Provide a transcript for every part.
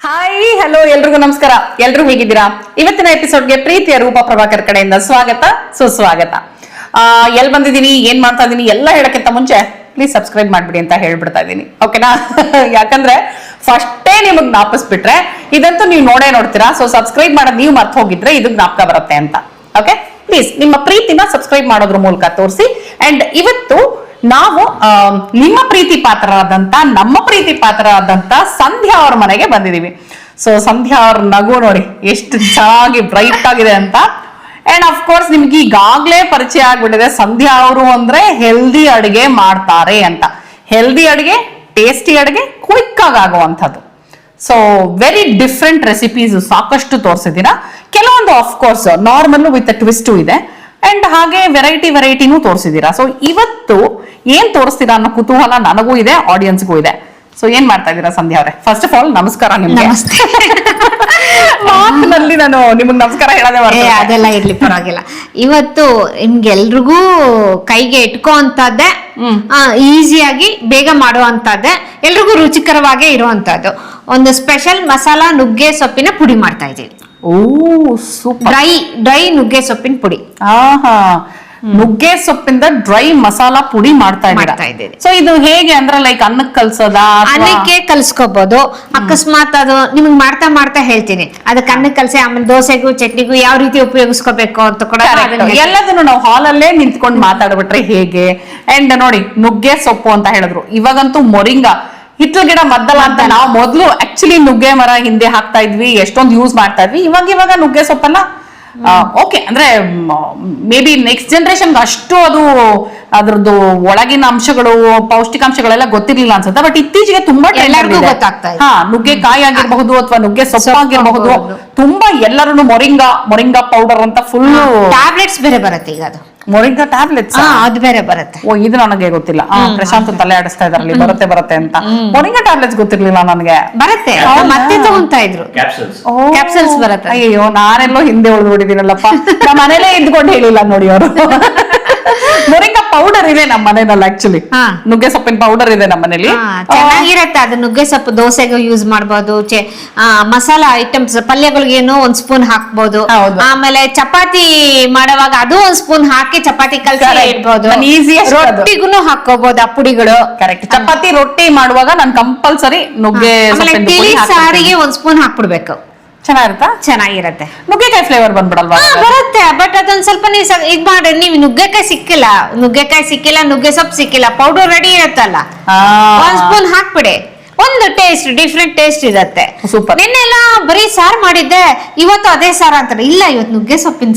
Hi hello ಎಲ್ರಿಗೂ ನಮಸ್ಕಾರ. ಎಲ್ರು ಹೇಗಿದ್ದೀರಾ? ಇವತ್ತಿನ ಎಪಿಸೋಡ್ಗೆ ಪ್ರೀತಿಯ ರೂಪ ಪ್ರಭಾಕರ್ ಕಡೆಯಿಂದ ಸ್ವಾಗತ, ಸುಸ್ವಾಗತ. ಆ, ಎಲ್ ಬಂದಿದ್ದೀನಿ, ಏನ್ ಮಾಡ್ತಾ ಇದೀನಿ, ಎಲ್ಲ ಹೇಳಕ್ಕಿಂತ ಮುಂಚೆ ಪ್ಲೀಸ್ ಸಬ್ಸ್ಕ್ರೈಬ್ ಮಾಡ್ಬಿಡಿ ಅಂತ ಹೇಳ್ಬಿಡ್ತಾ ಇದ್ದೀನಿ ಓಕೆನಾ ಯಾಕಂದ್ರೆ ಫಸ್ಟೇ ನಿಮಗ್ ಜ್ಞಾಪಿಸ್ಬಿಟ್ರೆ ಇದಂತೂ ನೀವು ನೋಡೇ ನೋಡ್ತೀರಾ ಸೊ ಸಬ್ಸ್ಕ್ರೈಬ್ ಮಾಡೋದು ನೀವು ಮರ್ತು ಹೋಗಿದ್ರೆ ಇದು ಜ್ಞಾಪಕ ಬರುತ್ತೆ ಅಂತ. ಓಕೆ ಪ್ಲೀಸ್ ನಿಮ್ಮ ಪ್ರೀತಿನ ಸಬ್ಸ್ಕ್ರೈಬ್ ಮಾಡೋದ್ರ ಮೂಲಕ ತೋರಿಸಿ. ಅಂಡ್ ಇವತ್ತು ನಾವು ನಿಮ್ಮ ಪ್ರೀತಿ ಪಾತ್ರರಾದಂತ, ನಮ್ಮ ಪ್ರೀತಿ ಪಾತ್ರರಾದಂತ ಸಂಧ್ಯಾ ಅವ್ರ ಮನೆಗೆ ಬಂದಿದೀವಿ. ಸೊ ಸಂಧ್ಯಾ ಅವ್ರ ನಗು ನೋಡಿ, ಎಷ್ಟು ಚೆನ್ನಾಗಿ ಬ್ರೈಟ್ ಆಗಿದೆ ಅಂತ. ಅಂಡ್ ಅಫ್ ಕೋರ್ಸ್ ನಿಮ್ಗೆ ಈಗಾಗ್ಲೇ ಪರಿಚಯ ಆಗ್ಬಿಟ್ಟಿದೆ, ಸಂಧ್ಯಾ ಅವರು ಅಂದ್ರೆ ಹೆಲ್ದಿ ಅಡಿಗೆ ಮಾಡ್ತಾರೆ ಅಂತ. ಹೆಲ್ದಿ ಅಡಿಗೆ ಟೇಸ್ಟಿ ಅಡಿಗೆ ಕ್ವಿಕ್ ಆಗಿ ಆಗುವಂಥದ್ದು. ಸೊ ವೆರಿ ಡಿಫ್ರೆಂಟ್ ರೆಸಿಪೀಸ್ ಸಾಕಷ್ಟು ತೋರಿಸಿದ್ದೀರಾ. ಕೆಲವೊಂದು of course normal with twist ಇದೆ. ಅಂಡ್ ಹಾಗೆ ವೆರೈಟಿ ವೆರೈಟಿನೂ ತೋರಿಸಿದ್ದೀರಾ ಸೊ ಇವತ್ತು ಏನ್ ತೋರಿಸ್ತೀರಾ ಅನ್ನೋ ಕುತೂಹಲ ನನಗೂ ಇದೆ ಆಡಿಯನ್ಸ್ಗೂ ಇದೆ. ಸೊ ಏನ್ ಮಾಡ್ತಾ ಇದ್ದೀರಾ ಸಂಧ್ಯಾ ಅವರೇ? ಫಸ್ಟ್ ಆಫ್ ಆಲ್ ನಮಸ್ಕಾರ ನಿಮ್ಗೆ. ಮಾತಿನಲ್ಲಿ ನಾನು ನಿಮಗೆ ನಮಸ್ಕಾರ ಹೇಳದೆ ಏ. ಅದೆಲ್ಲ ಇರ್ಲಿ ಪರವಾಗಿಲ್ಲ. ಇವತ್ತು ನಿಮ್ಗೆಲ್ರಿಗೂ ಕೈಗೆ ಇಟ್ಕೋ ಅಂತದ್ದೇ. ಈಸಿಯಾಗಿ ಬೇಗ ಮಾಡುವಂತದ್ದೇ ಎಲ್ರಿಗೂ ರುಚಿಕರವಾಗೇ ಇರುವಂತದ್ದು ಒಂದು ಸ್ಪೆಷಲ್ ಮಸಾಲಾ ನುಗ್ಗೆ ಸೊಪ್ಪಿನ ಪುಡಿ ಮಾಡ್ತಾ ಇದ್ದೀವಿ. ಓ ಸೂಪರ್. ಡ್ರೈ ಡ್ರೈ ನುಗ್ಗೆ ಸೊಪ್ಪಿನ ಪುಡಿ. ಆಹಾ. ನುಗ್ಗೆ ಸೊಪ್ಪಿಂದ ಡ್ರೈ ಮಸಾಲ ಪುಡಿ ಮಾಡ್ತಾ ಇದ್ದೀರಾ? ಸೊ ಇದು ಹೇಗೆ ಅಂದ್ರೆ ಲೈಕ್ ಅನ್ನಕ್ಕೆ ಕಲ್ಸೋದ ಅನ್ನಕ್ಕೆ ಕಲ್ಸ್ಕೋಬಹುದು ಅಕಸ್ಮಾತ್ ಅದು ನಿಮ್ಗೆ ಮಾಡ್ತಾ ಮಾಡ್ತಾ ಹೇಳ್ತೀನಿ. ಅದಕ್ಕೆ ಅನ್ನಕ್ಕೆ ಕಲ್ಸಿ ಆಮೇಲೆ ದೋಸೆಗೂ ಚಟ್ನಿಗೂ ಯಾವ ರೀತಿ ಉಪಯೋಗಿಸ್ಕೋಬೇಕು ಅಂತ ಕೂಡ ಎಲ್ಲದನ್ನು ನಾವು ಹಾಲಲ್ಲೇ ನಿಂತ್ಕೊಂಡು ಮಾತಾಡ್ಬಿಟ್ರೆ ಹೇಗೆ? ಅಂಡ್ ನೋಡಿ ನುಗ್ಗೆ ಸೊಪ್ಪು ಅಂತ ಹೇಳಿದ್ರು. ಇವಾಗಂತೂ ಮೊರಿಂಗ. ಹಿತ್ತಲ ಗಿಡ ಮದ್ದಲ್ಲ ಅಂತ ನಾವು ಮೊದಲು ಆಕ್ಚುಲಿ ನುಗ್ಗೆ ಮರ ಹಿಂದೆ ಹಾಕ್ತಾ ಇದ್ವಿ, ಎಷ್ಟೊಂದು ಯೂಸ್ ಮಾಡ್ತಾ ಇದ್ವಿ. ಇವಾಗ ಇವಾಗ ನುಗ್ಗೆ ಸೊಪ್ಪನ್ನ ಓಕೆ ಅಂದ್ರೆ, ಮೇ ಬಿ ನೆಕ್ಸ್ಟ್ ಜನರೇಷನ್ ಅಷ್ಟು ಅದು ಅದ್ರದ್ದು ಒಳಗಿನ ಅಂಶಗಳು ಪೌಷ್ಟಿಕಾಂಶಗಳೆಲ್ಲ ಗೊತ್ತಿರ್ಲಿಲ್ಲ ಅನ್ಸುತ್ತೆ. ಬಟ್ ಇತ್ತೀಚೆಗೆ ತುಂಬಾ. ಗೊತ್ತಾಗ್ತಾ ಹಾ ನುಗ್ಗೆ ಕಾಯಿ ಆಗಿರಬಹುದು ಅಥವಾ ನುಗ್ಗೆ ಸೊಪ್ಪು ಆಗಿರಬಹುದು ತುಂಬಾ ಎಲ್ಲರೂ ಮೊರಿಂಗಾ ಮೊರಿಂಗಾ ಪೌಡರ್ ಅಂತ ಫುಲ್ ಟ್ಯಾಬ್ಲೆಟ್ಸ್ ಬೇರೆ ಬರುತ್ತೆ ಈಗ ಅದು. ಮೊರಿಂಗಾ ಟ್ಯಾಬ್ಲೆಟ್ಸ್ ಅದು ಬೇರೆ ಬರುತ್ತೆ. ಓ ಇದು ನನಗೆ ಗೊತ್ತಿಲ್ಲ. ಆ, ಪ್ರಶಾಂತ್ ತಲೆ ಆಡಿಸ್ತಾ ಇದಾರಲ್ಲಿ ಬರುತ್ತೆ ಬರುತ್ತೆ ಅಂತ. ಮೊರಿಂಗಾ ಟ್ಯಾಬ್ಲೆಟ್ಸ್ ಗೊತ್ತಿರ್ಲಿಲ್ಲ ನನಗೆ. ಬರುತ್ತೆ ಮತ್ತೆ ತಗೊಂತಾ ಇದ್ರು. ಕ್ಯಾಪ್ಸಲ್ಸ್. ಬರುತ್ತೆ. ಅಯ್ಯೋ ನಾನೆಲ್ಲೋ ಹಿಂದೆ ಉಳಿದ್ಬಿಟ್ಟಿದ್ದೀನಲ್ಲಪ್ಪ ನಮ್ಮ ಮನೇಲೆ ಇದ್ಕೊಂಡು ಹೇಳಿಲ್ಲ ನೋಡಿ ಅವರು. ಮೊರಿಂಗಾ ಪೌಡರ್ ಇದೆ ನಮ್ಮ ಮನೇನಲ್ಲಿ ಆಕ್ಚುಲಿ. ನುಗ್ಗೆ ಸೊಪ್ಪಿನ ಪೌಡರ್ ಇದೆ ನಮ್ಮ ಮನೇಲಿ. ಚೆನ್ನಾಗಿರತ್ತೆ. ಅದು ನುಗ್ಗೆ ಸೊಪ್ಪು ದೋಸೆಗೆ ಯೂಸ್ ಮಾಡಬಹುದು ಮಸಾಲ ಐಟಮ್ಸ್ ಪಲ್ಯಗಳಿಗೇನು ಒಂದ್ ಸ್ಪೂನ್ ಹಾಕ್ಬಹುದು ಆಮೇಲೆ ಚಪಾತಿ ಮಾಡುವಾಗ ಅದು ಒಂದ್ ಸ್ಪೂನ್ ಹಾಕಿ ಚಪಾತಿ ಕಲ್ಸಿ Correct. ಇಡ್ಬೋದು. ನಾನ್ easiest ಅದು. ರೊಟ್ಟಿಗೂ ಹಾಕೋಬಹುದು ಆ ಪುಡಿಗಳು. ಕರೆಕ್ಟ್ ಚಪಾತಿ ರೊಟ್ಟಿ ಮಾಡುವಾಗ ನಾನು ಕಂಪಲ್ಸರಿ ನುಗ್ಗೆ ತಿಳಿ. ಸಾರಿಗೆ ಒಂದ್ ಸ್ಪೂನ್ ಹಾಕ್ಬಿಡ್ಬೇಕು. ಚೆನ್ನಾಗಿರುತ್ತಾ? ಚೆನ್ನಾಗಿರತ್ತೆ. ನುಗ್ಗೆಕಾಯಿ ಫ್ಲೇವರ್ ಬಂದ್ಬಿಡಲ್ವಾ ಬರುತ್ತೆ. ಬಟ್ ಅದೊಂದ್ ಸ್ವಲ್ಪ ನೀವು ಇದ್ ಮಾಡಿ ನೀವು ನುಗ್ಗೆಕಾಯಿ ಸಿಕ್ಕಿಲ್ಲ. ನುಗ್ಗೆಕಾಯಿ ಸಿಕ್ಕಿಲ್ಲ ನುಗ್ಗೆ ಸೊಪ್ಪು ಸಿಕ್ಕಿಲ್ಲ. ಪೌಡರ್ ರೆಡಿ ಇರುತ್ತಲ್ಲ. ಒಂದ್ ಸ್ಪೂನ್ ಹಾಕ್ಬಿಡಿ. ಒಂದು ಟೇಸ್ಟ್ ಡಿಫ್ರೆಂಟ್ ಟೇಸ್ಟ್ ಇರತ್ತೆ. ಸೂಪರ್ ನಿನ್ನೆಲ್ಲ ಬರೀ ಸಾರ್ ಮಾಡಿದ್ದೆ. ಇವತ್ತು ಅದೇ ಸಾರ ಅಂತಾರೆ. ಇಲ್ಲ ಇವತ್ತು ನುಗ್ಗೆ ಸೊಪ್ಪಿನ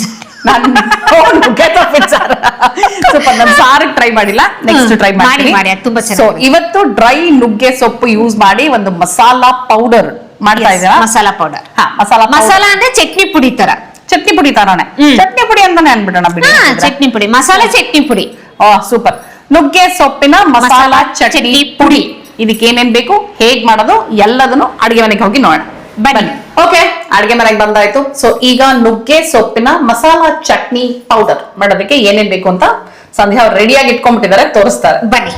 ಸಾರ್. ಟ್ರೈ ಮಾಡಿಲ್ಲ. ನೆಕ್ಸ್ಟ್ ಟ್ರೈ ಮಾಡಿ, ಮಾಡಿ, ತುಂಬಾ ಇವತ್ತು ಡ್ರೈ ನುಗ್ಗೆ ಸೊಪ್ಪು ಯೂಸ್ ಮಾಡಿ ಒಂದು ಮಸಾಲಾ ಪೌಡರ್ ಮಾಡ್ತಾ ಇದ್ದೀರಾ? ಮಸಾಲಾ ಪೌಡರ್ ಹಾ ಮಸಾಲಾ ಮಸಾಲಾ ಅಂದ್ರೆ ಚಟ್ನಿ ಪುಡಿ ತರ. ಚಟ್ನಿ ಪುಡಿ ತರಾನೆ ಚಟ್ನಿ ಪುಡಿ ಅಂತಾನೆ ಅನ್ಬಿಡೋಣ ಬಿಡಿ ಚಟ್ನಿ ಪುಡಿ. ಮಸಾಲೆ ಚಟ್ನಿ ಪುಡಿ. Oh super. ನುಗ್ಗೆ ಸೊಪ್ಪಿನ ಮಸಾಲಾ ಚಟ್ನಿ ಪುಡಿ. ಇದಕ್ಕೆ ಏನೇನ್ ಬೇಕು ಹೇಗ್ ಮಾಡೋದು ಎಲ್ಲದನ್ನು ಅಡಿಗೆ ಮನೆಗೆ ಹೋಗಿ ನೋಡೋಣ. ಬನ್ನಿ. ಓಕೆ ಅಡಿಗೆ ಮನೆಗೆ ಬಂದಾಯ್ತು. ಸೊ ಈಗ ನುಗ್ಗೆ ಸೊಪ್ಪಿನ ಮಸಾಲಾ ಚಟ್ನಿ ಪೌಡರ್ ಮಾಡೋದಕ್ಕೆ ಏನೇನ್ ಬೇಕು ಅಂತ ಸಂಧ್ಯಾ ಅವ್ರು ರೆಡಿಯಾಗಿ ಇಟ್ಕೊಂಡ್ಬಿಟ್ಟಿದ್ದಾರೆ ತೋರಿಸ್ತಾರೆ. ಬನ್ನಿ.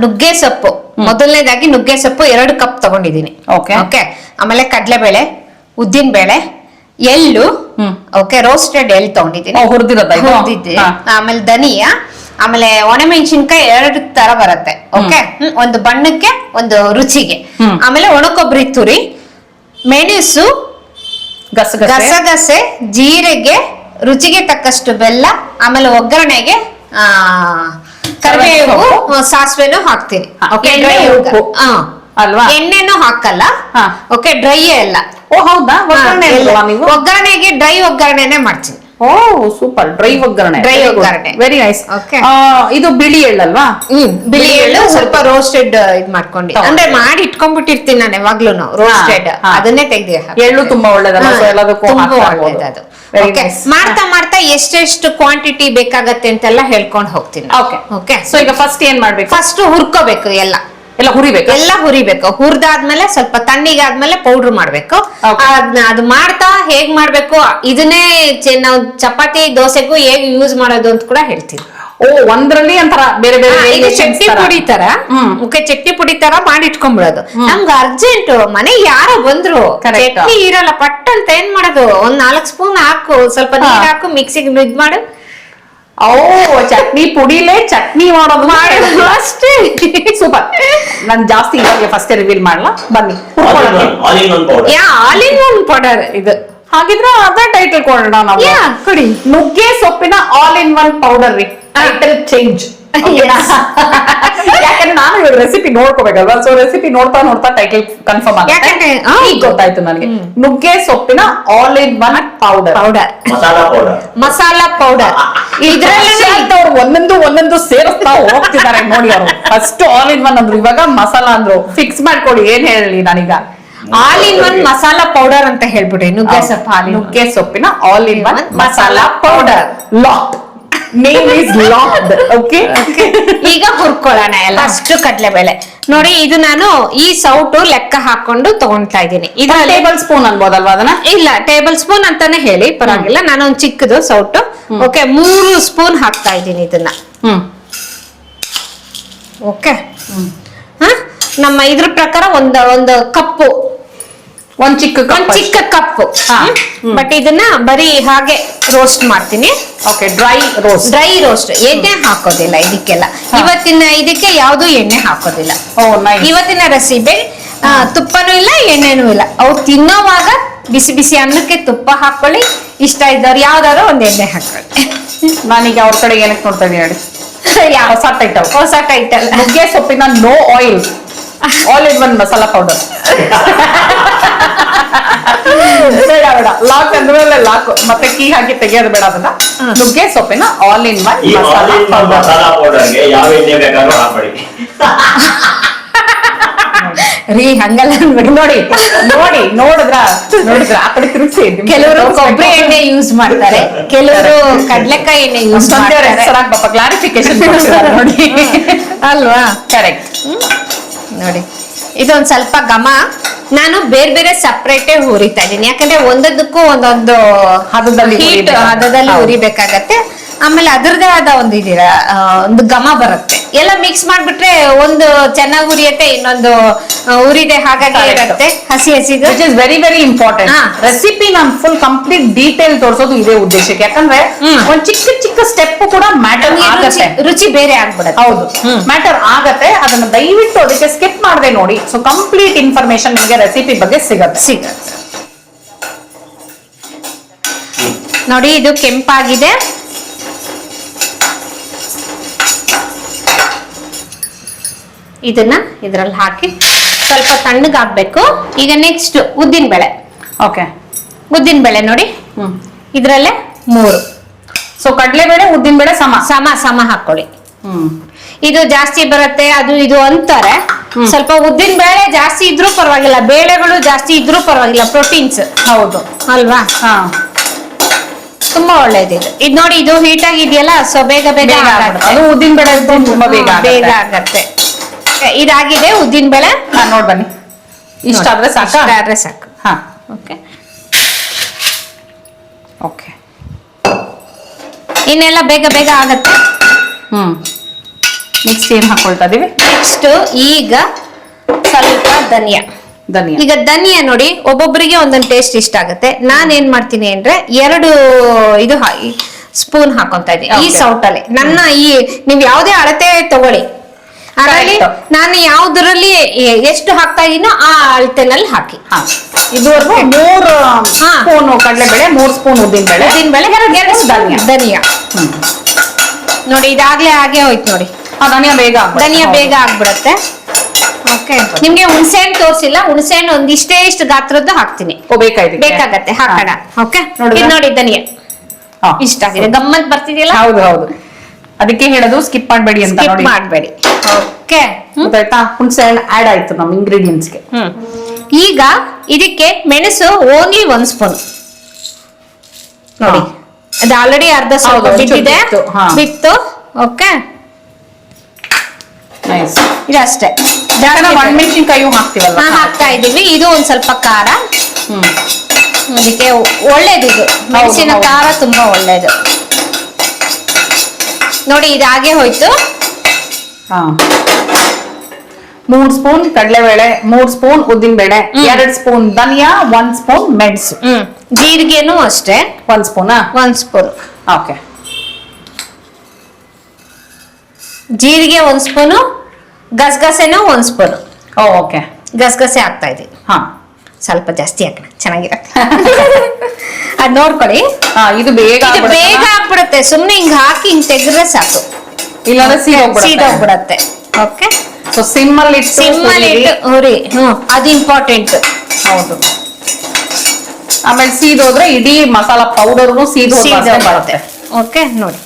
ನುಗ್ಗೆ ಸೊಪ್ಪು. ಮೊದಲನೇದಾಗಿ ನುಗ್ಗೆ ಸೊಪ್ಪು ಎರಡು ಕಪ್ ತಗೊಂಡಿದ್ದೀನಿ. ಓಕೆ ಓಕೆ ಆಮೇಲೆ ಕಡಲೆಬೇಳೆ ಉದ್ದಿನ ಬೇಳೆ ಎಳ್ಳು ಓಕೆ ರೋಸ್ಟೆಡ್ ಎಳ್ಳು ತಗೊಂಡಿದ್ದೀನಿ. ಹುರಿದಿದ್ದೆ. ಆಮೇಲೆ ಧನಿಯಾ ಆಮೇಲೆ ಒಣಮೆಣಸಿನ್ಕಾಯಿ ಎರಡು ತರ ಬರುತ್ತೆ. ಓಕೆ ಒಂದು ಬಣ್ಣಕ್ಕೆ ಒಂದು ರುಚಿಗೆ. ಆಮೇಲೆ ಒಣಕೊಬ್ಬರಿ ತುರಿ ಮೆಣಸು ಗಸಗಸೆ. ಗಸಗಸೆ ಜೀರಿಗೆ ರುಚಿಗೆ ತಕ್ಕಷ್ಟು ಬೆಲ್ಲ ಆಮೇಲೆ ಒಗ್ಗರಣೆಗೆ ಆ ಕರಿಬೇವು. ಸಾಸಿವೆನೂ ಹಾಕ್ತೀನಿ. ಅಲ್ವಾ? ಎಣ್ಣೆನೂ ಹಾಕಲ್ಲ. ಓಕೆ ಡ್ರೈ ಎಲ್ಲ ಓ ಹೌದಾ? ಒಗ್ಗರಣೆ ಒಗ್ಗರಣೆಗೆ ಡ್ರೈ ಒಗ್ಗರಣೆನೆ ಮಾಡ್ತೀನಿ. Oh super. ಡ್ರೈ ಒಗ್ಗರಣೆ. ಡ್ರೈ ಒಗ್ಗರಣೆ. Very nice. ಇದು ಬಿಳಿ ಎಳ್ಳಲ್ವಾ? ಬಿಳಿ ಎಳ್ಳು ಸ್ವಲ್ಪ ರೋಸ್ಟೆಡ್ ಇದ್ ಮಾಡ್ಕೊಂಡು. ಅಂದ್ರೆ ಮಾಡಿ ಇಟ್ಕೊಂಡ್ಬಿಟ್ಟಿರ್ತೀನಿ ನಾನು ಯಾವಾಗ್ಲೂ ರೋಸ್ಟೆಡ್. ಅದನ್ನೇ ತೆಗ್ದಿ ಎಳ್ಳು ತುಂಬಾ ಒಳ್ಳೇದಲ್ಲ, so ಎಲ್ಲದಕ್ಕೂ. ಒಳ್ಳೇದದು. ಮಾಡ್ತಾ ಮಾಡ್ತಾ ಎಷ್ಟೆಷ್ಟು ಕ್ವಾಂಟಿಟಿ ಬೇಕಾಗತ್ತೆ ಅಂತೆಲ್ಲ ಹೇಳ್ಕೊಂಡು ಹೋಗ್ತೀನಿ ಓಕೆ ಓಕೆ ಸೊ ಈಗ ಫಸ್ಟ್ ಏನ್ ಮಾಡ್ಬೇಕು? ಫಸ್ಟ್ ಹುರ್ಕೋಬೇಕು ಎಲ್ಲ. ಎಲ್ಲ ಹುರಿಬೇಕು. ಎಲ್ಲ ಹುರಿಬೇಕು. ಹುರಿದಾದ್ಮೇಲೆ ಸ್ವಲ್ಪ ತಣ್ಣಿಗಾದ್ಮೇಲೆ ಪೌಡರ್ ಮಾಡ್ಬೇಕು. ಅದನ್ನ ಅದು ಮಾಡ್ತಾ ಹೇಗ್ ಮಾಡ್ಬೇಕು ಇದನ್ನೇ ನಾವು ಚಪಾತಿ ದೋಸೆಗೂ ಹೇಗ್ ಯೂಸ್ ಮಾಡೋದು ಅಂತ ಕೂಡ ಹೇಳ್ತೀವಿ ಓ ಒಂದ್ರಲ್ಲಿ ಒಂಥರ ಬೇರೆ ಬೇರೆ ಇದು ಚಟ್ನಿ ಪುಡಿ ತರ. ಮುಖ ಚಟ್ನಿ ಪುಡಿ ತರ ಮಾಡಿ ಇಟ್ಕೊಂಡ್ಬಿಡೋದು ನಮ್ಗೆ ಅರ್ಜೆಂಟ್ ಮನೆ ಯಾರೋ ಬಂದ್ರು. ಚಟ್ನಿ ಇರಲ್ಲ ಪಟ್ ಅಂತ ಏನ್ ಮಾಡೋದು? ಒಂದ್ ನಾಲ್ಕು ಸ್ಪೂನ್ ಹಾಕು. ಸ್ವಲ್ಪ. ನೀರ್ ಹಾಕು ಮಿಕ್ಸಿಗೆ ಇದ್ ಮಾಡು. ಓ ಚಟ್ನಿ ಪುಡಿಲೇ ಚಟ್ನಿ ಮಾಡೋದು ಅಷ್ಟೇ. ಸೂಪರ್ ನನ್ ಜಾಸ್ತಿ ಇವಾಗ ಫಸ್ಟ್ ರಿವೀಲ್ ಮಾಡಲ್ಲ ಬನ್ನಿ ಹುರ್ಕೊಳ್ಳೋಕೆ. ಆಲ್ ಇನ್ ಒನ್ ಪೌಡರ್ ಯಾ ಆಲ್ ಇನ್ ಒನ್ ಪೌಡರ್ ಇದು. ಹಾಗಿದ್ರೆ ಅದ ಟೈಟಲ್ ಕೊಡೋಣ ನಾವು. ಕೊಡಿ. ನುಗ್ಗೆ ಸೊಪ್ಪಿನ ಆಲ್ ಇನ್ ಒನ್ ಪೌಡರ್ ರೀ. Title change. ಯಾಕಂದ್ರೆ ನಾನು ಇವಾಗ ರೆಸಿಪಿ ನೋಡ್ಕೋಬೇಕಲ್ವಾ ಸೊ ರೆಸಿಪಿ ನೋಡ್ತಾ ನೋಡ್ತಾ ಟೈಟಲ್ ಕನ್ಫರ್ಮ್ ಆಗುತ್ತೆ ಈಗ ಗೊತ್ತಾಯ್ತು ನನಗೆ ನುಗ್ಗೆ ಸೊಪ್ಪಿನ all in one powder powder masala powder masala powder ಇದ್ರಲ್ಲಿ ಅವ್ರು ಒಂದೊಂದು ಒಂದೊಂದು ಸೇರಿಸ್ತಾ ಹೋಗ್ತಿದ್ದಾರೆ ನೋಡಿ ಅವರು ಫಸ್ಟ್ ಆಲ್ ಇನ್ ಒನ್ ಅಂದ್ರು ಇವಾಗ ಮಸಾಲಾ ಅಂದ್ರು ಫಿಕ್ಸ್ ಮಾಡ್ಕೊಡಿ ಏನ್ ಹೇಳಿ ನಾನೀಗ all in one masala powder ಅಂತ ಹೇಳ್ಬಿಡಿ ನುಗ್ಗೆ ಸೊಪ್ಪು ನುಗ್ಗೆ ಸೊಪ್ಪಿನ all in one masala masala powder lock name is locked okay ಈಗ ಹುರ್ಕೊಳ್ಳೋಣ ಎಲ್ಲ. ಅಷ್ಟು ಕಡಲೆಬೇಳೆ ನೋಡಿ ಇದು ನಾನು ಈ ಸೌಟು ಲೆಕ್ಕ ಹಾಕೊಂಡು ತಗೊಂತಾ ಇದೀನಿ ಇದು ಟೇಬಲ್ ಸ್ಪೂನ್ ಅನ್ಬೋದಲ್ವಾ ಅದನ್ನ? ಇಲ್ಲ ಟೇಬಲ್ ಸ್ಪೂನ್ ಅಂತಾನೆ ಹೇಳಿ ಪರವಾಗಿಲ್ಲ. ನಾನು ಒಂದು ಚಿಕ್ಕದು ಸೌಟು. ಓಕೆ ಮೂರು ಸ್ಪೂನ್ ಹಾಕ್ತಾ ಇದ್ದೀನಿ ಇದನ್ನ. ಹ್ಮ್. ಓಕೆ ಹಾ? ನಮ್ಮ ಇದ್ರ ಪ್ರಕಾರ ಒಂದು ಒಂದು ಕಪ್ಪು. ಒಂದ್ ಚಿಕ್ಕ ಒಂದ್ ಚಿಕ್ಕ ಕಪ್. ಬಟ್ ಇದನ್ನ ಬರೀ ಹಾಗೆ ರೋಸ್ಟ್ ಮಾಡ್ತೀನಿ. Okay dry roast dry roast ಎಣ್ಣೆ ಹಾಕೋದಿಲ್ಲ ಇದಕ್ಕೆಲ್ಲ. ಇವತ್ತಿನ ಇದಕ್ಕೆ ಯಾವ್ದು ಎಣ್ಣೆ ಹಾಕೋದಿಲ್ಲ. ನೈಸ್ ಇವತ್ತಿನ ರೆಸಿಪಿ ತುಪ್ಪನೂ ಇಲ್ಲ ಎಣ್ಣೆನೂ ಇಲ್ಲ. ಅವ್ರು ತಿನ್ನೋವಾಗ ಬಿಸಿ ಬಿಸಿ ಅನ್ನಕ್ಕೆ ತುಪ್ಪ ಹಾಕೊಳ್ಳಿ. ಇಷ್ಟ ಇದ್ದವ್ರು ಯಾವ್ದಾದ್ರು ಒಂದ್ ಎಣ್ಣೆ ಹಾಕೊಳ್ಳಿ. ನಾನೀಗ ಅವ್ರ ಕಡೆ ಏನಕ್ಕೆ ನೋಡ್ತಾ ಇದೀನಿ ಯಾವ? ಹೊಸ ಟೈಟಲ್ ಹೊಸ ಟೈಟಲ್ ನುಗ್ಗೆ ಸೊಪ್ಪಿನ no oil all in one masala powder ಬೇಡ ಬೇಡ. ಲಾಕ್ ಅಂದ್ರೆ ಲಾಕ್ ಮತ್ತೆ ಕೀ ಹಾಕಿ ತೆಗಿಯೋದು ಬೇಡ ಅದನ್ನ. ನುಗ್ಗೆ ಸೊಪ್ಪಿನ all in one masala powder ಯಾವ ಎಣ್ಣೆ ಬೇಕಾದ್ರೂ ಹಾಕೊಳ್ಳಿ ರೀ ಹಂಗಲ್ಲ ಅನ್ಬೇಡಿ. ನೋಡಿ ನೋಡಿ ನೋಡಿದ್ರ? ನೋಡಿದ್ರ? ಆ ಕಡೆ ತಿರುಗಿಸಿ. ಕೆಲವರು ಕೊಬ್ಬರಿ ಎಣ್ಣೆ ಯೂಸ್ ಮಾಡ್ತಾರೆ. ಕೆಲವರು ಕಡ್ಲೆಕಾಯಿ ಎಣ್ಣೆ ಯೂಸ್ ಮಾಡ್ತಾರೆ. ಪಾಪ ಕ್ಲಾರಿಫಿಕೇಶನ್ ನೋಡಿ. ಅಲ್ವಾ? ಕರೆಕ್ಟ್ ನೋಡಿ ಇದೊಂದು ಸ್ವಲ್ಪ ಘಮ ನಾನು ಬೇರೆ ಬೇರೆ ಸಪ್ರೇಟೇ ಹುರಿತಾ ಇದ್ದೀನಿ ಯಾಕಂದ್ರೆ ಒಂದೊಂದಕ್ಕೂ ಒಂದೊಂದು ಹದದಲ್ಲಿ ಹೀಟ್. ಹದದಲ್ಲಿ ಹೌದು. ಆಮೇಲೆ ಅದರದೇ ಆದ ಒಂದು ಇದೀರ ಒಂದು ಘಮ ಬರುತ್ತೆ. ಎಲ್ಲ ಮಿಕ್ಸ್ ಮಾಡ್ಬಿಟ್ರೆ ಒಂದು ಚೆನ್ನಾಗಿ ಉರಿಯತ್ತೆ ಇನ್ನೊಂದು ಉರಿದೆ ಹಾಗಾಗಿ Correct. ಇರುತ್ತೆ. ಹಸಿ ಹಸಿದು. Which is very very important ಹಾ. ರೆಸಿಪಿ ನಾನು ಫುಲ್ ಕಂಪ್ಲೀಟ್ ಡೀಟೇಲ್ ತೋರಿಸೋದು ಇದೇ ಉದ್ದೇಶಕ್ಕೆ. ಯಾಕಂದ್ರೆ ಹ್ಮ್. ಒಂದ್ ಚಿಕ್ಕ ಚಿಕ್ಕ ಸ್ಟೆಪ್ ಕೂಡ ಮ್ಯಾಟರ್ ನಮ್ಗೆ ರುಚಿ ಆಗತ್ತೆ. ರುಚಿ ಬೇರೆ ಆಗ್ಬಿಡುತ್ತೆ. ಹೌದು. ಹ್ಮ್. ಮ್ಯಾಟರ್ ಆಗತ್ತೆ. ಅದನ್ನ ದಯವಿಟ್ಟು ಅದಕ್ಕೆ ಸ್ಕಿಪ್ ಮಾಡದೆ ನೋಡಿ. ಸೊ ಕಂಪ್ಲೀಟ್ ಇನ್ಫಾರ್ಮೇಶನ್ ನಿಮಗೆ ರೆಸಿಪಿ ಬಗ್ಗೆ ಸಿಗತ್ತೆ. ಸಿಗುತ್ತೆ. ನೋಡಿ ಇದು ಕೆಂಪಾಗಿದೆ. ಇದನ್ನ ಇದ್ರಲ್ಲಿ ಹಾಕಿ ಸ್ವಲ್ಪ ತಣ್ಣಗಾಗ್ಬೇಕು. ಈಗ ನೆಕ್ಸ್ಟ್ ಉದ್ದಿನ ಬೇಳೆ ಓಕೆ ಉದ್ದಿನ ಬೇಳೆ ನೋಡಿ. ಹ್ಮ್. ಇದ್ರಲ್ಲೇ ಮೂರು. ಸೊ ಕಡಲೆಬೇಳೆ ಉದ್ದಿನ ಬೇಳೆ ಸಮ. ಸಮ ಸಮ ಹಾಕೊಳ್ಳಿ. ಹ್ಮ್. ಇದು ಜಾಸ್ತಿ ಬರುತ್ತೆ ಅದು ಇದು ಅಂತಾರೆ. ಸ್ವಲ್ಪ ಉದ್ದಿನ ಬೇಳೆ ಜಾಸ್ತಿ ಇದ್ರೂ ಪರವಾಗಿಲ್ಲ ಬೇಳೆಗಳು ಜಾಸ್ತಿ ಇದ್ರೂ ಪರವಾಗಿಲ್ಲ ಪ್ರೋಟೀನ್ಸ್ ಹೌದು. ಅಲ್ವಾ? ತುಂಬಾ ಒಳ್ಳೇದಿದೆ. ಇದು ನೋಡಿ ಇದು ಹೀಟ್ ಆಗಿದೆಯಲ್ಲ ಸೊ ಬೇಗ ಬೇಗ ಉದ್ದಿನ ಬೇಳೆ ತುಂಬಾ ಬೇಗ ಬೇಗ ಆಗತ್ತೆ. ಇದಾಗಿದೆ ಉದ್ದಿನ ಬೇಳೆ. ಹಾ ನೋಡ್ ಬನ್ನಿ. ಇಷ್ಟ ಆದ್ರೆ ಸಾಕು? ಆದ್ರೆ ಸಾಕು. ಹಾ. ಓಕೆ. ಓಕೆ. ಇನ್ನೆಲ್ಲ ಬೇಗ ಬೇಗ ಆಗತ್ತೆ? ಹ್ಮ್. ನೆಕ್ಸ್ಟ್ ಏನ್ ಹಾಕೊಳ್ತಾ ಇದೀವಿ? ನೆಕ್ಸ್ಟ್ ಈಗ ಸ್ವಲ್ಪ ಧನಿಯಾ. ಧನಿಯಾ. ಈಗ ಧನಿಯಾ ನೋಡಿ ಒಬ್ಬೊಬ್ಬರಿಗೆ ಒಂದೊಂದು ಟೇಸ್ಟ್ ಇಷ್ಟ ಆಗುತ್ತೆ. ನಾನು ಏನ್ ಮಾಡ್ತೀನಿ ಅಂದ್ರೆ ಎರಡು ಇದು ಸ್ಪೂನ್ ಹಾಕೊಂತ ಇದ್ದೀನಿ ಈ. ಸೌಟಲ್ಲಿ ನನ್ನ ಈ ನೀವು ಯಾವುದೇ ಅಳತೆ ತಗೊಳ್ಳಿ. ಅದರಲ್ಲಿ ನಾನು ಯಾವ್ದ್ರಲ್ಲಿ ಎಷ್ಟು ಹಾಕ್ತಾ ಇದೀನೋ ಆ ಅಳತೆನಲ್ಲಿ ಹಾಕಿ. ಇದುವರೆಗೂ ಮೂರು ಹಾ. ಸ್ಪೂನ್ ಕಡಲೆಬೇಳೆ ಮೂರ್ ಸ್ಪೂನ್ ಉದ್ದಿನ ಬೇಳೆ. ಉದ್ದಿನ ಬೇಳೆ ಎರಡು ಧನಿಯಾ. ನೋಡಿ ಇದಾಗ್ಲೇ ಹಾಗೆ ಹೋಯ್ತು ನೋಡಿ. ಧನಿಯಾ ಬೇಗ. ಧನಿಯಾ ಬೇಗ ಆಗ್ಬಿಡತ್ತೆ. ಓಕೆ ನಿಮ್ಗೆ ಹುಣಸೆ ಹಣ್ಣು ತೋರಿಸಿಲ್ಲ. ಹುಣಸೆ ಹಣ್ಣು ಒಂದಿಷ್ಟೇ ಇಷ್ಟು ಗಾತ್ರದ್ದು ಹಾಕ್ತೀನಿ. ಓ ಬೇಕಾಗತ್ತೆ ಹಾಕೋಣ. ಓಕೆ? ಇದು ನೋಡಿ ಧನಿಯಾ. ಇಷ್ಟ ಆಗಿದೆ. ಗಮ್ಮತ್ ಬರ್ತಿದೆಯಲ್ಲ? ಹೌದು ಹೌದು. ಅದಕ್ಕೆ ಹೇಳೋದು ಸ್ಕಿಪ್ ಮಾಡ್ಬೇಡಿ ಅಂತ ಸ್ಕಿಪ್ ಮಾಡಬೇಡಿ. ಓಕೆ. ಗೊತ್ತಾಯ್ತಾ? ಹುಣಸೆ ಹಣ್ಣು ಆಡ್ ಆಯ್ತು ನಮ್ಮ ಇಂಗ್ರೀಡಿಯೆಂಟ್ಸ್ಗೆ ಗೆ. ಹ್ಮ್. ಈಗ ಇದಕ್ಕೆ ಮೆಣಸು ಓನ್ಲಿ ಒನ್ ಸ್ಪೂನ್ ನೋಡಿ. ಅದು ಆಲ್ರೆಡಿ ಅರ್ಧ ಸ್ವಲ್ಪ ಹೌದು, ಬಿಟ್ಟಿದೆ. ಬಿತ್ತು, ಹಾ. ಬಿತ್ತು ಓಕೆ. ನೈಸ್ ಇದಷ್ಟೇ. ಒಣಮೆಣಸಿನ್ಕಾಯಿ ಹಾಕ್ತಿವಲ್ಲ ಹಾ, ಹಾಕ್ತಾ ಇದೀವಿ ಇದು ಒಂದ್ ಸ್ವಲ್ಪ ಖಾರ. ಹ್ಮ್. ಅದಕ್ಕೆ ಒಳ್ಳೇದು ಇದು. ಮೆಣಸಿನ ಹೌದು. ಖಾರ ತುಂಬಾ ಒಳ್ಳೇದು. ನೋಡಿ ಇದಾಗೆ ಹೋಯ್ತು. ಹಾ. ಮೂರ್ ಸ್ಪೂನ್ ಕಡಲೆಬೇಳೆ ಮೂರ್ ಸ್ಪೂನ್ ಉದ್ದಿನ ಬೇಳೆ ಎರಡ್ ಸ್ಪೂನ್ ಧನಿಯಾ ಒಂದ್ ಸ್ಪೂನ್ ಮೆಣಸು. ಹ್ಮ್. ಜೀರಿಗೆನೂ ಅಷ್ಟೇ. ಒಂದ್ ಸ್ಪೂನಾ? ಒಂದ್ ಸ್ಪೂನ್. ಓಕೆ. ಜೀರಿಗೆ ಒಂದ್ ಸ್ಪೂನು ಗಸಗಸೆನೂ ಒಂದ್ ಸ್ಪೂನು. ಓ ಓಕೆ. ಗಸಗಸೆ ಆಗ್ತಾ ಇದೆ. ಹಾ. ಸ್ವಲ್ಪ ಜಾಸ್ತಿ ಹಾಕೋಣ ಚೆನ್ನಾಗಿರತ್ತೆ. ಅದ್ ನೋಡ್ಕೊಳ್ಳಿ. ಇದು ಬೇಗ ಬೇಗ ಆಗ್ಬಿಡುತ್ತೆ. ಸುಮ್ನೆ ಹಿಂಗ್ ಹಾಕಿ ಹಿಂಗ್ ತೆಗೆದ್ರೆ ಸಾಕು. ಇಲ್ಲಾಂದ್ರೆ ಸೀದೋಗ್ಬಿಡುತ್ತೆ ಸೀದೋಗ್ಬಿಡತ್ತೆ ಓಕೆ ಸೊ ಸಿಮ್ ಅಲ್ಲಿ ಸಿಮ್ ಹುರಿ. ಹ್ಮ್. ಅದು ಇಂಪಾರ್ಟೆಂಟ್ ಹೌದು. ಆಮೇಲೆ ಸೀದೋದ್ರೆ ಇಡೀ ಮಸಾಲ ಪೌಡರ್ನು ಸೀದೋ ಬರುತ್ತೆ. ಓಕೆ ನೋಡಿ.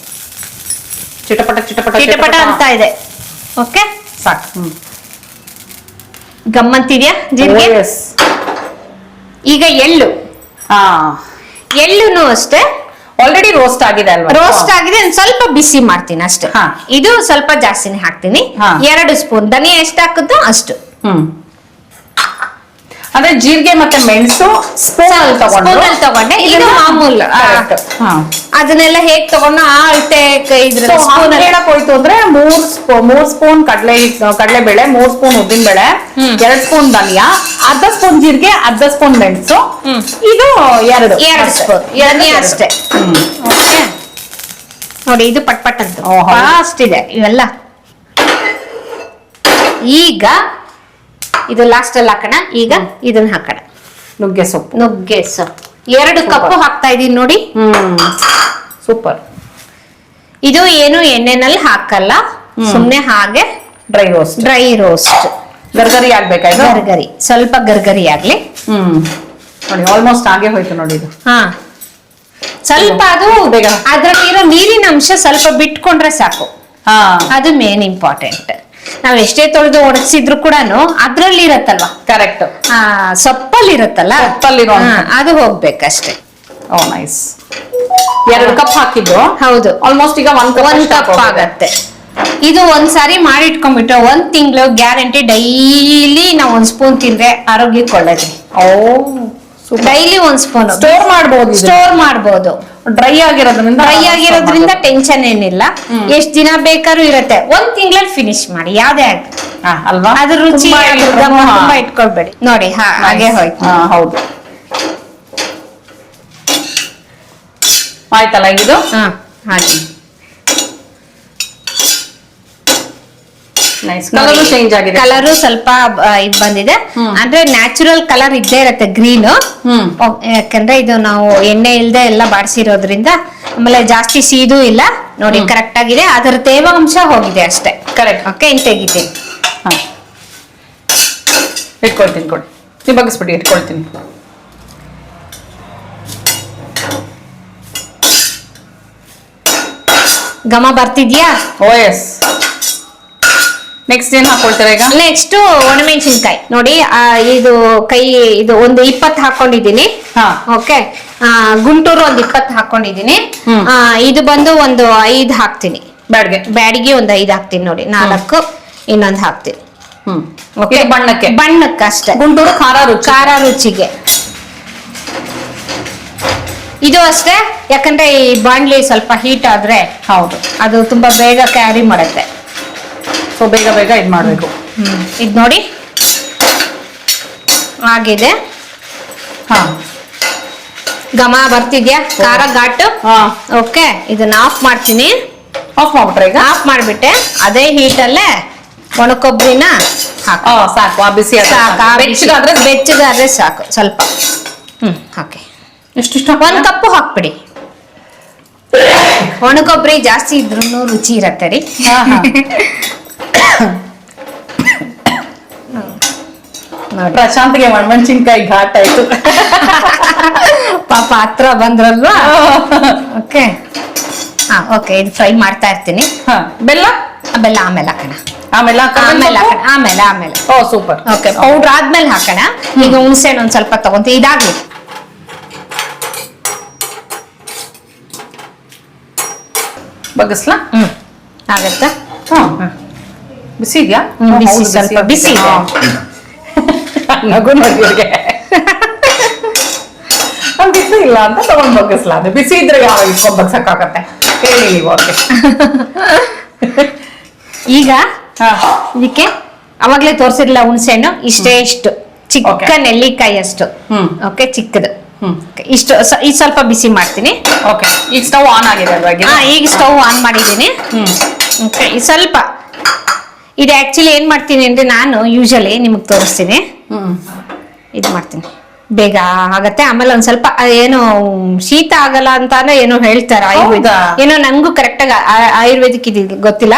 ಚಿಟಪಟ ಚಿಟಪಟ ಚಿಟಪಟ ಅಂತ ಇದೆ. ಓಕೆ ಸಾಕು. ಹ್ಮ್. ಗಮ್ಮಂತಿದ್ಯಾ ಜೀರಿಗೆ? ಈಗ ಎಳ್ಳು. ಹಾ. ಎಳ್ಳುನು ಅಷ್ಟೇ. ಆಲ್ರೆಡಿ ರೋಸ್ಟ್ ಆಗಿದೆ ಅಲ್ವಾ? ರೋಸ್ಟ್ ಆಗಿದೆ ಸ್ವಲ್ಪ ಬಿಸಿ ಮಾಡ್ತೀನಿ ಅಷ್ಟೇ. ಇದು ಸ್ವಲ್ಪ ಜಾಸ್ತಿನೇ ಹಾಕ್ತೀನಿ. ಎರಡು ಸ್ಪೂನ್. ಧನಿಯಾ ಎಷ್ಟು ಹಾಕುತ್ತೋ ಅಷ್ಟು. ಹ್ಮ್. ಅಂದ್ರೆ ಜೀರಿಗೆ ಮತ್ತೆ ಮೆಣಸು ಸ್ಪೂನ್ ಅಲ್ಲಿ ತಗೊಂಡು. ಇದು ಮಾಮೂಲು ಅದನ್ನೆಲ್ಲ ಹೇಗ್ ತಗೊಂಡು ಆ ಅಳತೆ ಇದ್ರ ಸ್ಪೂನ್ ಹೇಳಕ್ ಹೋಯ್ತು ಅಂದ್ರೆ ಮೂರ್ ಮೂರ್ ಸ್ಪೂನ್ ಕಡಲೆ ಕಡಲೆ ಬೇಳೆ ಮೂರ್ ಸ್ಪೂನ್ ಉದ್ದಿನ ಬೇಳೆ ಎರಡ್ ಸ್ಪೂನ್ ಧನಿಯಾ ಅರ್ಧ ಸ್ಪೂನ್ ಜೀರಿಗೆ ಅರ್ಧ ಸ್ಪೂನ್ ಮೆಣಸು. ಇದು ಎರಡು. ಎರಡು. ಸ್ಪೂನ್. ಎರಡನೇ ಅಷ್ಟೇ. ಓಕೆ. ನೋಡಿ ಇದು ಪಟ್ ಪಟ್ ಅಂತ ಫಾಸ್ಟ್ ಇದೆ. ಇವೆಲ್ಲ. ಈಗ ಇದು ಲಾಸ್ಟ್ ಅಲ್ಲಿ ಹಾಕೋಣ. ಈಗ ಇದನ್ನ ಹಾಕೋಣ. ನುಗ್ಗೆ ಸೊಪ್ಪು. ನುಗ್ಗೆ ಸೊಪ್ಪು. ಎರಡು ಕಪ್ಪು ಹಾಕ್ತಾ ಇದೀನಿ ನೋಡಿ. ಹ್ಮ್. ಸೂಪರ್. ಇದು ಏನು ಎಣ್ಣೆನಲ್ಲಿ ಹಾಕಲ್ಲ. ಸುಮ್ನೆ ಹಾಗೆ ಡ್ರೈ ರೋಸ್ಟ್ ಡ್ರೈ ರೋಸ್ಟ್ ಗರ್ಗರಿ ಆಗ್ಬೇಕಾಯ್ತು ಗರ್ಗರಿ. ಸ್ವಲ್ಪ ಗರ್ಗರಿ ಆಗ್ಲಿ. ಹ್ಮ್. ನೋಡಿ ಆಲ್ಮೋಸ್ಟ್ ಹಾಗೆ ಹೋಯ್ತು ನೋಡಿ ಇದು. ಹಾ. ಸ್ವಲ್ಪ ಅದು ಬೇಗ. ಅದ್ರಲ್ಲಿರೋ ನೀರಿನ ಅಂಶ ಸ್ವಲ್ಪ ಬಿಟ್ಕೊಂಡ್ರೆ ಸಾಕು. ಅದು ಮೇನ್ ಇಂಪಾರ್ಟೆಂಟ್ ನಾವ್ ಎಷ್ಟೇ ತೊಳೆದು ಒಣಗಿಸಿದ್ರು ಕೂಡ ಅದ್ರಲ್ಲಿ ಇರತ್ತಲ್ವಾ ಕರೆಕ್ಟ್ ಆ ಸೊಪ್ಪಲ್ಲಿ ಇರತ್ತಲ್ಲ ಸೊಪ್ಪಲ್ಲಿರೋ. ಹಾ, ಅದು ಹೋಗ್ಬೇಕಷ್ಟೇ. ಓ ನೈಸ್ ಎರಡು ಕಪ್ ಹಾಕಿದ್ದು? ಹೌದು. ಆಲ್ಮೋಸ್ಟ್ ಈಗ ಒಂದ್ ಕಪ್ ಒಂದ್ ಕಪ್ ಆಗತ್ತೆ. ಇದು ಒಂದ್ಸಾರಿ ಮಾಡಿಟ್ಕೊಂಡ್ಬಿಟ್ರೆ ಒಂದ್ ತಿಂಗಳು ಗ್ಯಾರಂಟಿ ಡೈಲಿ ನಾವ್ ಒಂದ್ ಸ್ಪೂನ್ ತಿಂದ್ರೆ ಆರೋಗ್ಯಕ್ಕೆ ಒಳ್ಳೇದ್ರಿ ಓ ಡೈಲಿ ಒಂದ್ ಸ್ಪೂನ್ ಸ್ಟೋರ್ ಮಾಡಬಹುದು ಸ್ಟೋರ್ ಮಾಡಬಹುದು ಡ್ರೈ ಆಗಿರೋದ್ರಿಂದ ಡ್ರೈ ಆಗಿರೋದ್ರಿಂದ ಟೆನ್ಷನ್ ಏನಿಲ್ಲ. ಎಷ್ಟ್ ದಿನ ಬೇಕಾದ್ರೂ ಇರುತ್ತೆ. ಒಂದ್ ತಿಂಗಳಲ್ಲಿ ಫಿನಿಶ್ ಮಾಡಿ. ಯಾವ್ದೇ ಆಗಿ ಹಾ, ಅಲ್ವಾ? ಅದ್ರ ರುಚಿ ತುಂಬಾ ಇಟ್ಕೊಳ್ಬೇಡಿ. ನೋಡಿ ಹಾ ಹಾಗೆ ಹೋಯ್ತು. ಹೌದು. ಆಯ್ತಲ್ಲ ಇದು? ಹಾ ಹಾಗೆ. ಕಲರ್ ಚೇಂಜ್ ಆಗಿದೆ. ಕಲರ್ ಸ್ವಲ್ಪ ಇದು ಬಂದಿದೆ. ಅಂದ್ರೆ ನ್ಯಾಚುರಲ್ ಕಲರ್ ಇದ್ದೇ ಇರತ್ತೆ ಗ್ರೀನ್ ಹ್ಮ್. ಯಾಕಂದ್ರೆ ಇದು ನಾವು ಎಣ್ಣೆ ಇಲ್ದೆ ಎಲ್ಲ ಬಾಡಿಸಿರೋದ್ರಿಂದ ಆಮೇಲೆ ಜಾಸ್ತಿ ಸೀದು ಇಲ್ಲ. ನೋಡಿ ಕರೆಕ್ಟ್ ಆಗಿದೆ. ಅದರ ತೇವಾಂಶ ಹೋಗಿದೆ ಅಷ್ಟೇ. ಕರೆಕ್ಟ್ ಓಕೆ ಇನ್ ತೆಗಿತೀನಿ. ಹಾ. ಇಟ್ಕೊಳ್ತೀನಿ ಕೊಡಿ. ನೀವು ಬಗ್ಗಿಸ್ಬಿಡಿ ಇಟ್ಕೊಳ್ತೀನಿ. ಘಮ ಬರ್ತಿದ್ಯಾ? ಓ ಎಸ್ ನೆಕ್ಸ್ಟ್ ಏನ್ ಹಾಕೊಳ್ತಾರೆ ಈಗ? ನೆಕ್ಸ್ಟ್ ಒಣಮೆಣಸಿನ್ಕಾಯಿ. ನೋಡಿ ಆ, ಇದು ಕೈ ಇದು ಒಂದು ಇಪ್ಪತ್ತು ಹಾಕೊಂಡಿದೀನಿ ಹಾ. ಓಕೆ. ಗುಂಟೂರು ಒಂದ್ ಇಪ್ಪತ್ತು ಹಾಕೊಂಡಿದೀನಿ ಹ್ಮ್. ಆ, ಇದು ಬಂದು ಒಂದು ಐದು ಹಾಕ್ತೀನಿ. ಬ್ಯಾಡ್ಗೆ? ಬ್ಯಾಡಿಗೆ ಒಂದು ಐದು ಹಾಕ್ತೀನಿ ನೋಡಿ. ನಾಲ್ಕು ಇನ್ನೊಂದು ಹಾಕ್ತೀನಿ. ಹ್ಮ್. ಓಕೆ? ಇದು ಬಣ್ಣಕ್ಕೆ? ಬಣ್ಣಕ್ಕೆ ಅಷ್ಟೇ. ಗುಂಟೂರು ಖಾರ ರುಚಿ. ಖಾರ ರುಚಿಗೆ. ಇದು ಅಷ್ಟೇ? ಯಾಕಂದ್ರೆ ಈ ಬಾಣ್ಲಿ ಸ್ವಲ್ಪ ಹೀಟ್ ಆದ್ರೆ ಹೌದು. ಅದು ತುಂಬಾ ಬೇಗ ಕ್ಯಾರಿ ಮಾಡುತ್ತೆ. ಸೊ ಬೇಗ ಬೇಗ ಇದು ಮಾಡಬೇಕು. ಹ್ಮ್. ಇದು ನೋಡಿ. ಆಗಿದೆ. ಹಾ. ಘಮ ಬರ್ತಿದ್ಯಾ? ಖಾರ ಘಾಟು? ಹಾ. ಓಕೆ ಇದನ್ನ ಆಫ್ ಮಾಡ್ತೀನಿ. ಆಫ್ ಮಾಡ್ಬಿಟ್ರೆ ಈಗ? ಆಫ್ ಮಾಡಿಬಿಟ್ಟೆ. ಅದೇ ಹೀಟಲ್ಲೇ ಒಣಕೊಬ್ಬರಿನ ಹಾಕು. ಸಾಕು. ಆ ಬಿಸಿ ಆದ್ರೆ ಸಾಕು. ಬೆಚ್ಚಗಾದ್ರೆ ಬೆಚ್ಚಗಾದ್ರೆ ಸಾಕು. ಸ್ವಲ್ಪ. ಹ್ಮ್ ಹಾಕಿ. ಎಷ್ಟಿಷ್ಟ ಒಂದು ಕಪ್ಪು ಹಾಕ್ಬಿಡಿ. ಒಣಕೊಬ್ಬರಿ ಜಾಸ್ತಿ ಇದ್ರೂ ರುಚಿ ಇರತ್ತೆ ರೀ. ಪ್ರಶಾಂತ್ಗೆ ಒಣಮೆಣಸಿನ್ಕಾಯಿ ಘಾಟ್ ಆಯ್ತು. ಪಾಪ ಹತ್ರ ಬಂದ್ರಲ್ವಾ? ಓಕೆ ಹಾ ಓಕೆ ಇದು ಫ್ರೈ ಮಾಡ್ತಾ ಇರ್ತೀನಿ. ಬೆಲ್ಲ? ಬೆಲ್ಲ ಆಮೇಲೆ ಹಾಕೋಣ. ಆಮೇಲೆ ಆಮೇಲೆ ಹಾಕೋಣ. ಆಮೇಲೆ ಆಮೇಲೆ. ಓ ಸೂಪರ್. ಓಕೆ ಪೌಡ್ರ್ ಆದ್ಮೇಲೆ ಹಾಕೋಣ. ಈಗ ಹುಣಸೆ ಹಣ್ಣು ಒಂದು ಸ್ವಲ್ಪ ತಗೊಂತೀವಿ. ಇದಾಗ್ಲಿ. ಬಗ್ಗಿಸ್ಲಾ? ಹ್ಮ್ ಆಗತ್ತಾ. ಹಾ ಬಿಸಿ ಇದೆಯಾ ಬಿಸಿ, ಸ್ವಲ್ಪ ಬಿಸಿ ಇದೆ. ನಗು ಬಿಸಿ ಇಲ್ಲ ಅಂತ ತಗೊಂಡ್ ಬಗ್ಗಿಸ್ಲ ಅದು ಬಿಸಿ ಇದ್ರೆ ಯಾವ ಇಟ್ಕೊಂಡ್ ಬಗ್ಸಕ್ಕಾಗತ್ತೆ? ಹೇಳಿ ನೀವು ಓಕೆ ಈಗ ಇದಕ್ಕೆ ಅವಾಗ್ಲೇ ಹುಣಸೆ ಹಣ್ಣು ಇಷ್ಟೇ ಇಷ್ಟು. ಚಿಕ್ಕ. ನೆಲ್ಲಿಕಾಯಿ ಅಷ್ಟು. ಓಕೆ ಚಿಕ್ಕದು. ಇಷ್ಟು ಇದು ಸ್ವಲ್ಪ ಬಿಸಿ ಮಾಡ್ತೀನಿ. ಓಕೆ ಈಗ ಸ್ಟವ್ ಆನ್ ಆಗಿದೆ ಈಗ ಸ್ಟವ್ ಆನ್ ಮಾಡಿದ್ದೀನಿ. ಓಕೆ ಸ್ವಲ್ಪ ಇದು ಆಕ್ಚುಲಿ ಏನ್ ಮಾಡ್ತೀನಿ ಅಂದ್ರೆ ನಾನು ಯೂಶಲಿ ನಿಮಗ್ ತೋರಿಸ್ತೀನಿ. ಹ್ಮ್. ಇದು ಮಾಡ್ತೀನಿ. ಬೇಗ ಆಗತ್ತೆ. ಆಮೇಲೆ ಒಂದ್ ಸ್ವಲ್ಪ ಏನು ಶೀತ ಆಗಲ್ಲ ಅಂತಾನೆ ಏನೋ ಹೇಳ್ತಾರ ಆಯುರ್ವೇದ? ಏನೋ ನಂಗೂ ಕರೆಕ್ಟ್ ಆಗಿ ಆಯುರ್ವೇದಿಕ್ ಇದು ಗೊತ್ತಿಲ್ಲ.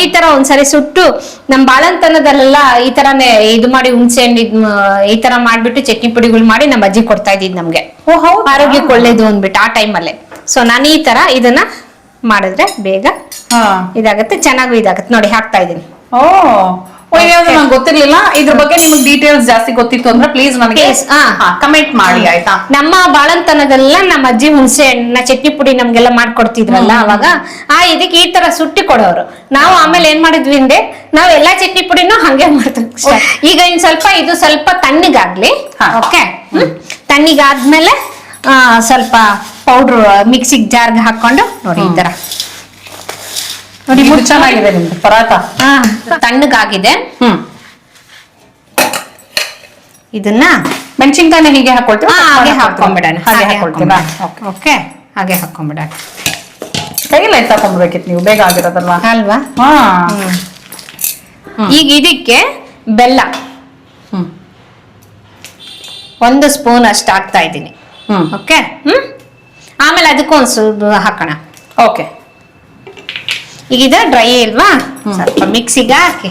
ಈ ತರ ಒಂದ್ಸರಿ ಸುಟ್ಟು ನಮ್ ಬಾಳಂತನದಲ್ಲೆಲ್ಲ ಈ ತರನೇ ಇದು ಮಾಡಿ ಹುಣಸೆ ಹಣ್ಣು ಇದ್ ಈ ತರ ಮಾಡ್ಬಿಟ್ಟು ಚಟ್ನಿ ಪುಡಿಗಳು ಮಾಡಿ ನಮ್ಮ ಅಜ್ಜಿ ಕೊಡ್ತಾ ಇದ್ದಿದ್ ನಮ್ಗೆ. ಆರೋಗ್ಯಕ್ಕೆ ಒಳ್ಳೇದು ಅಂದ್ಬಿಟ್ಟು ಆ ಟೈಮಲ್ಲೇ ಸೊ ನಾನು ಈ ತರ ಇದನ್ನ ಮಾಡಿದ್ರೆ ಬೇಗ ಇದಾಗತ್ತೆ ಚೆನ್ನಾಗೂ ಇದಾಗತ್ತೆ. ನೋಡಿ ಹಾಕ್ತಾ ಇದೀನಿ ಓ. ಓ ಇದ್ಯಾವ್ದು ನಂಗೆ ಗೊತ್ತಿರ್ಲಿಲ್ಲ. ಇದ್ರ ಬಗ್ಗೆ ನಿಮಗೆ ಡೀಟೇಲ್ಸ್ ಜಾಸ್ತಿ ಗೊತ್ತಿತ್ತು ಅಂದ್ರೆ ಪ್ಲೀಸ್ ನನಗೆ Please, ಹಾ. ಕಮೆಂಟ್ ಮಾಡಿ ಆಯ್ತಾ? ನಮ್ಮ ಬಾಳಂತನದಲ್ಲ ನಮ್ಮ ಅಜ್ಜಿ ಹುಣಸೆ ಹಣ್ಣ ಚಟ್ನಿ ಪುಡಿ ನಮ್ಗೆಲ್ಲ ಮಾಡ್ಕೊಡ್ತಿದ್ರಲ್ಲ ಅವಾಗ. ಆ ಇದಕ್ಕೆ ಈ ತರ ಸುಟ್ಟಿ ಕೊಡೋರು. ನಾವು ಆಮೇಲೆ ಏನ್ ಮಾಡಿದ್ವಿ ಅಂದ್ರೆ ನಾವ್ ಎಲ್ಲಾ ಚಟ್ನಿ ಪುಡಿನೂ ಹಂಗೆ ಮಾಡ್ತೀವಿ ಈಗ ಇನ್ ಸ್ವಲ್ಪ ಇದು ಸ್ವಲ್ಪ ತಣ್ಣಗಾಗ್ಲಿ. ಹಾ. ಓಕೆ? ತಣ್ಣಗಾದ್ಮೇಲೆ ಆ, ಸ್ವಲ್ಪ ಪೌಡ್ರ್ ಮಿಕ್ಸಿಗೆ ಜಾರ್ಗೆ ಹಾಕೊಂಡು ನೋಡಿ ಈ ತರ. ನೋಡಿ ಇದು ಚೆನ್ನಾಗಿದೆ ನಿಮ್ದು ಪರಾಟ ತಣ್ಣಗಾಗಿದೆ. ಹ್ಮ್. ಇದನ್ನ ಮೆಣಸಿನ್ಕಾಯಿನ ಹೀಗೆ ಹಾಕೊಳ್ತೀವಿ. ಹಾಗೆ ಹಾಕೊಂಡ್ಬಿಡೋಣ ಹಾಗೆ ಹಾಕೊಳ್ತೀರಾ ಓಕೆ. ಓಕೆ ಹಾಗೆ ಹಾಕೊಂಡ್ಬಿಡೋಣ ಕೈಯಲ್ಲಿ ತಕೊಂಡ್ಬೇಕಿತ್ತು ನೀವು? ಬೇಗ ಆಗಿರೋದಲ್ವಾ? ಅಲ್ವಾ? ಈಗ ಇದಕ್ಕೆ ಬೆಲ್ಲ. ಒಂದು ಸ್ಪೂನ್ ಅಷ್ಟು ಹಾಕ್ತಾ ಇದ್ದೀನಿ. ಓಕೆ? ಆಮೇಲೆ ಅದಕ್ಕೂ ಒಂದು ಹಾಕೋಣ. ಓಕೆ. ಈಗ ಇದು ಡ್ರೈ ಇಲ್ವಾ ಸ್ವಲ್ಪ ಮಿಕ್ಸಿಗೆ ಹಾಕಿ.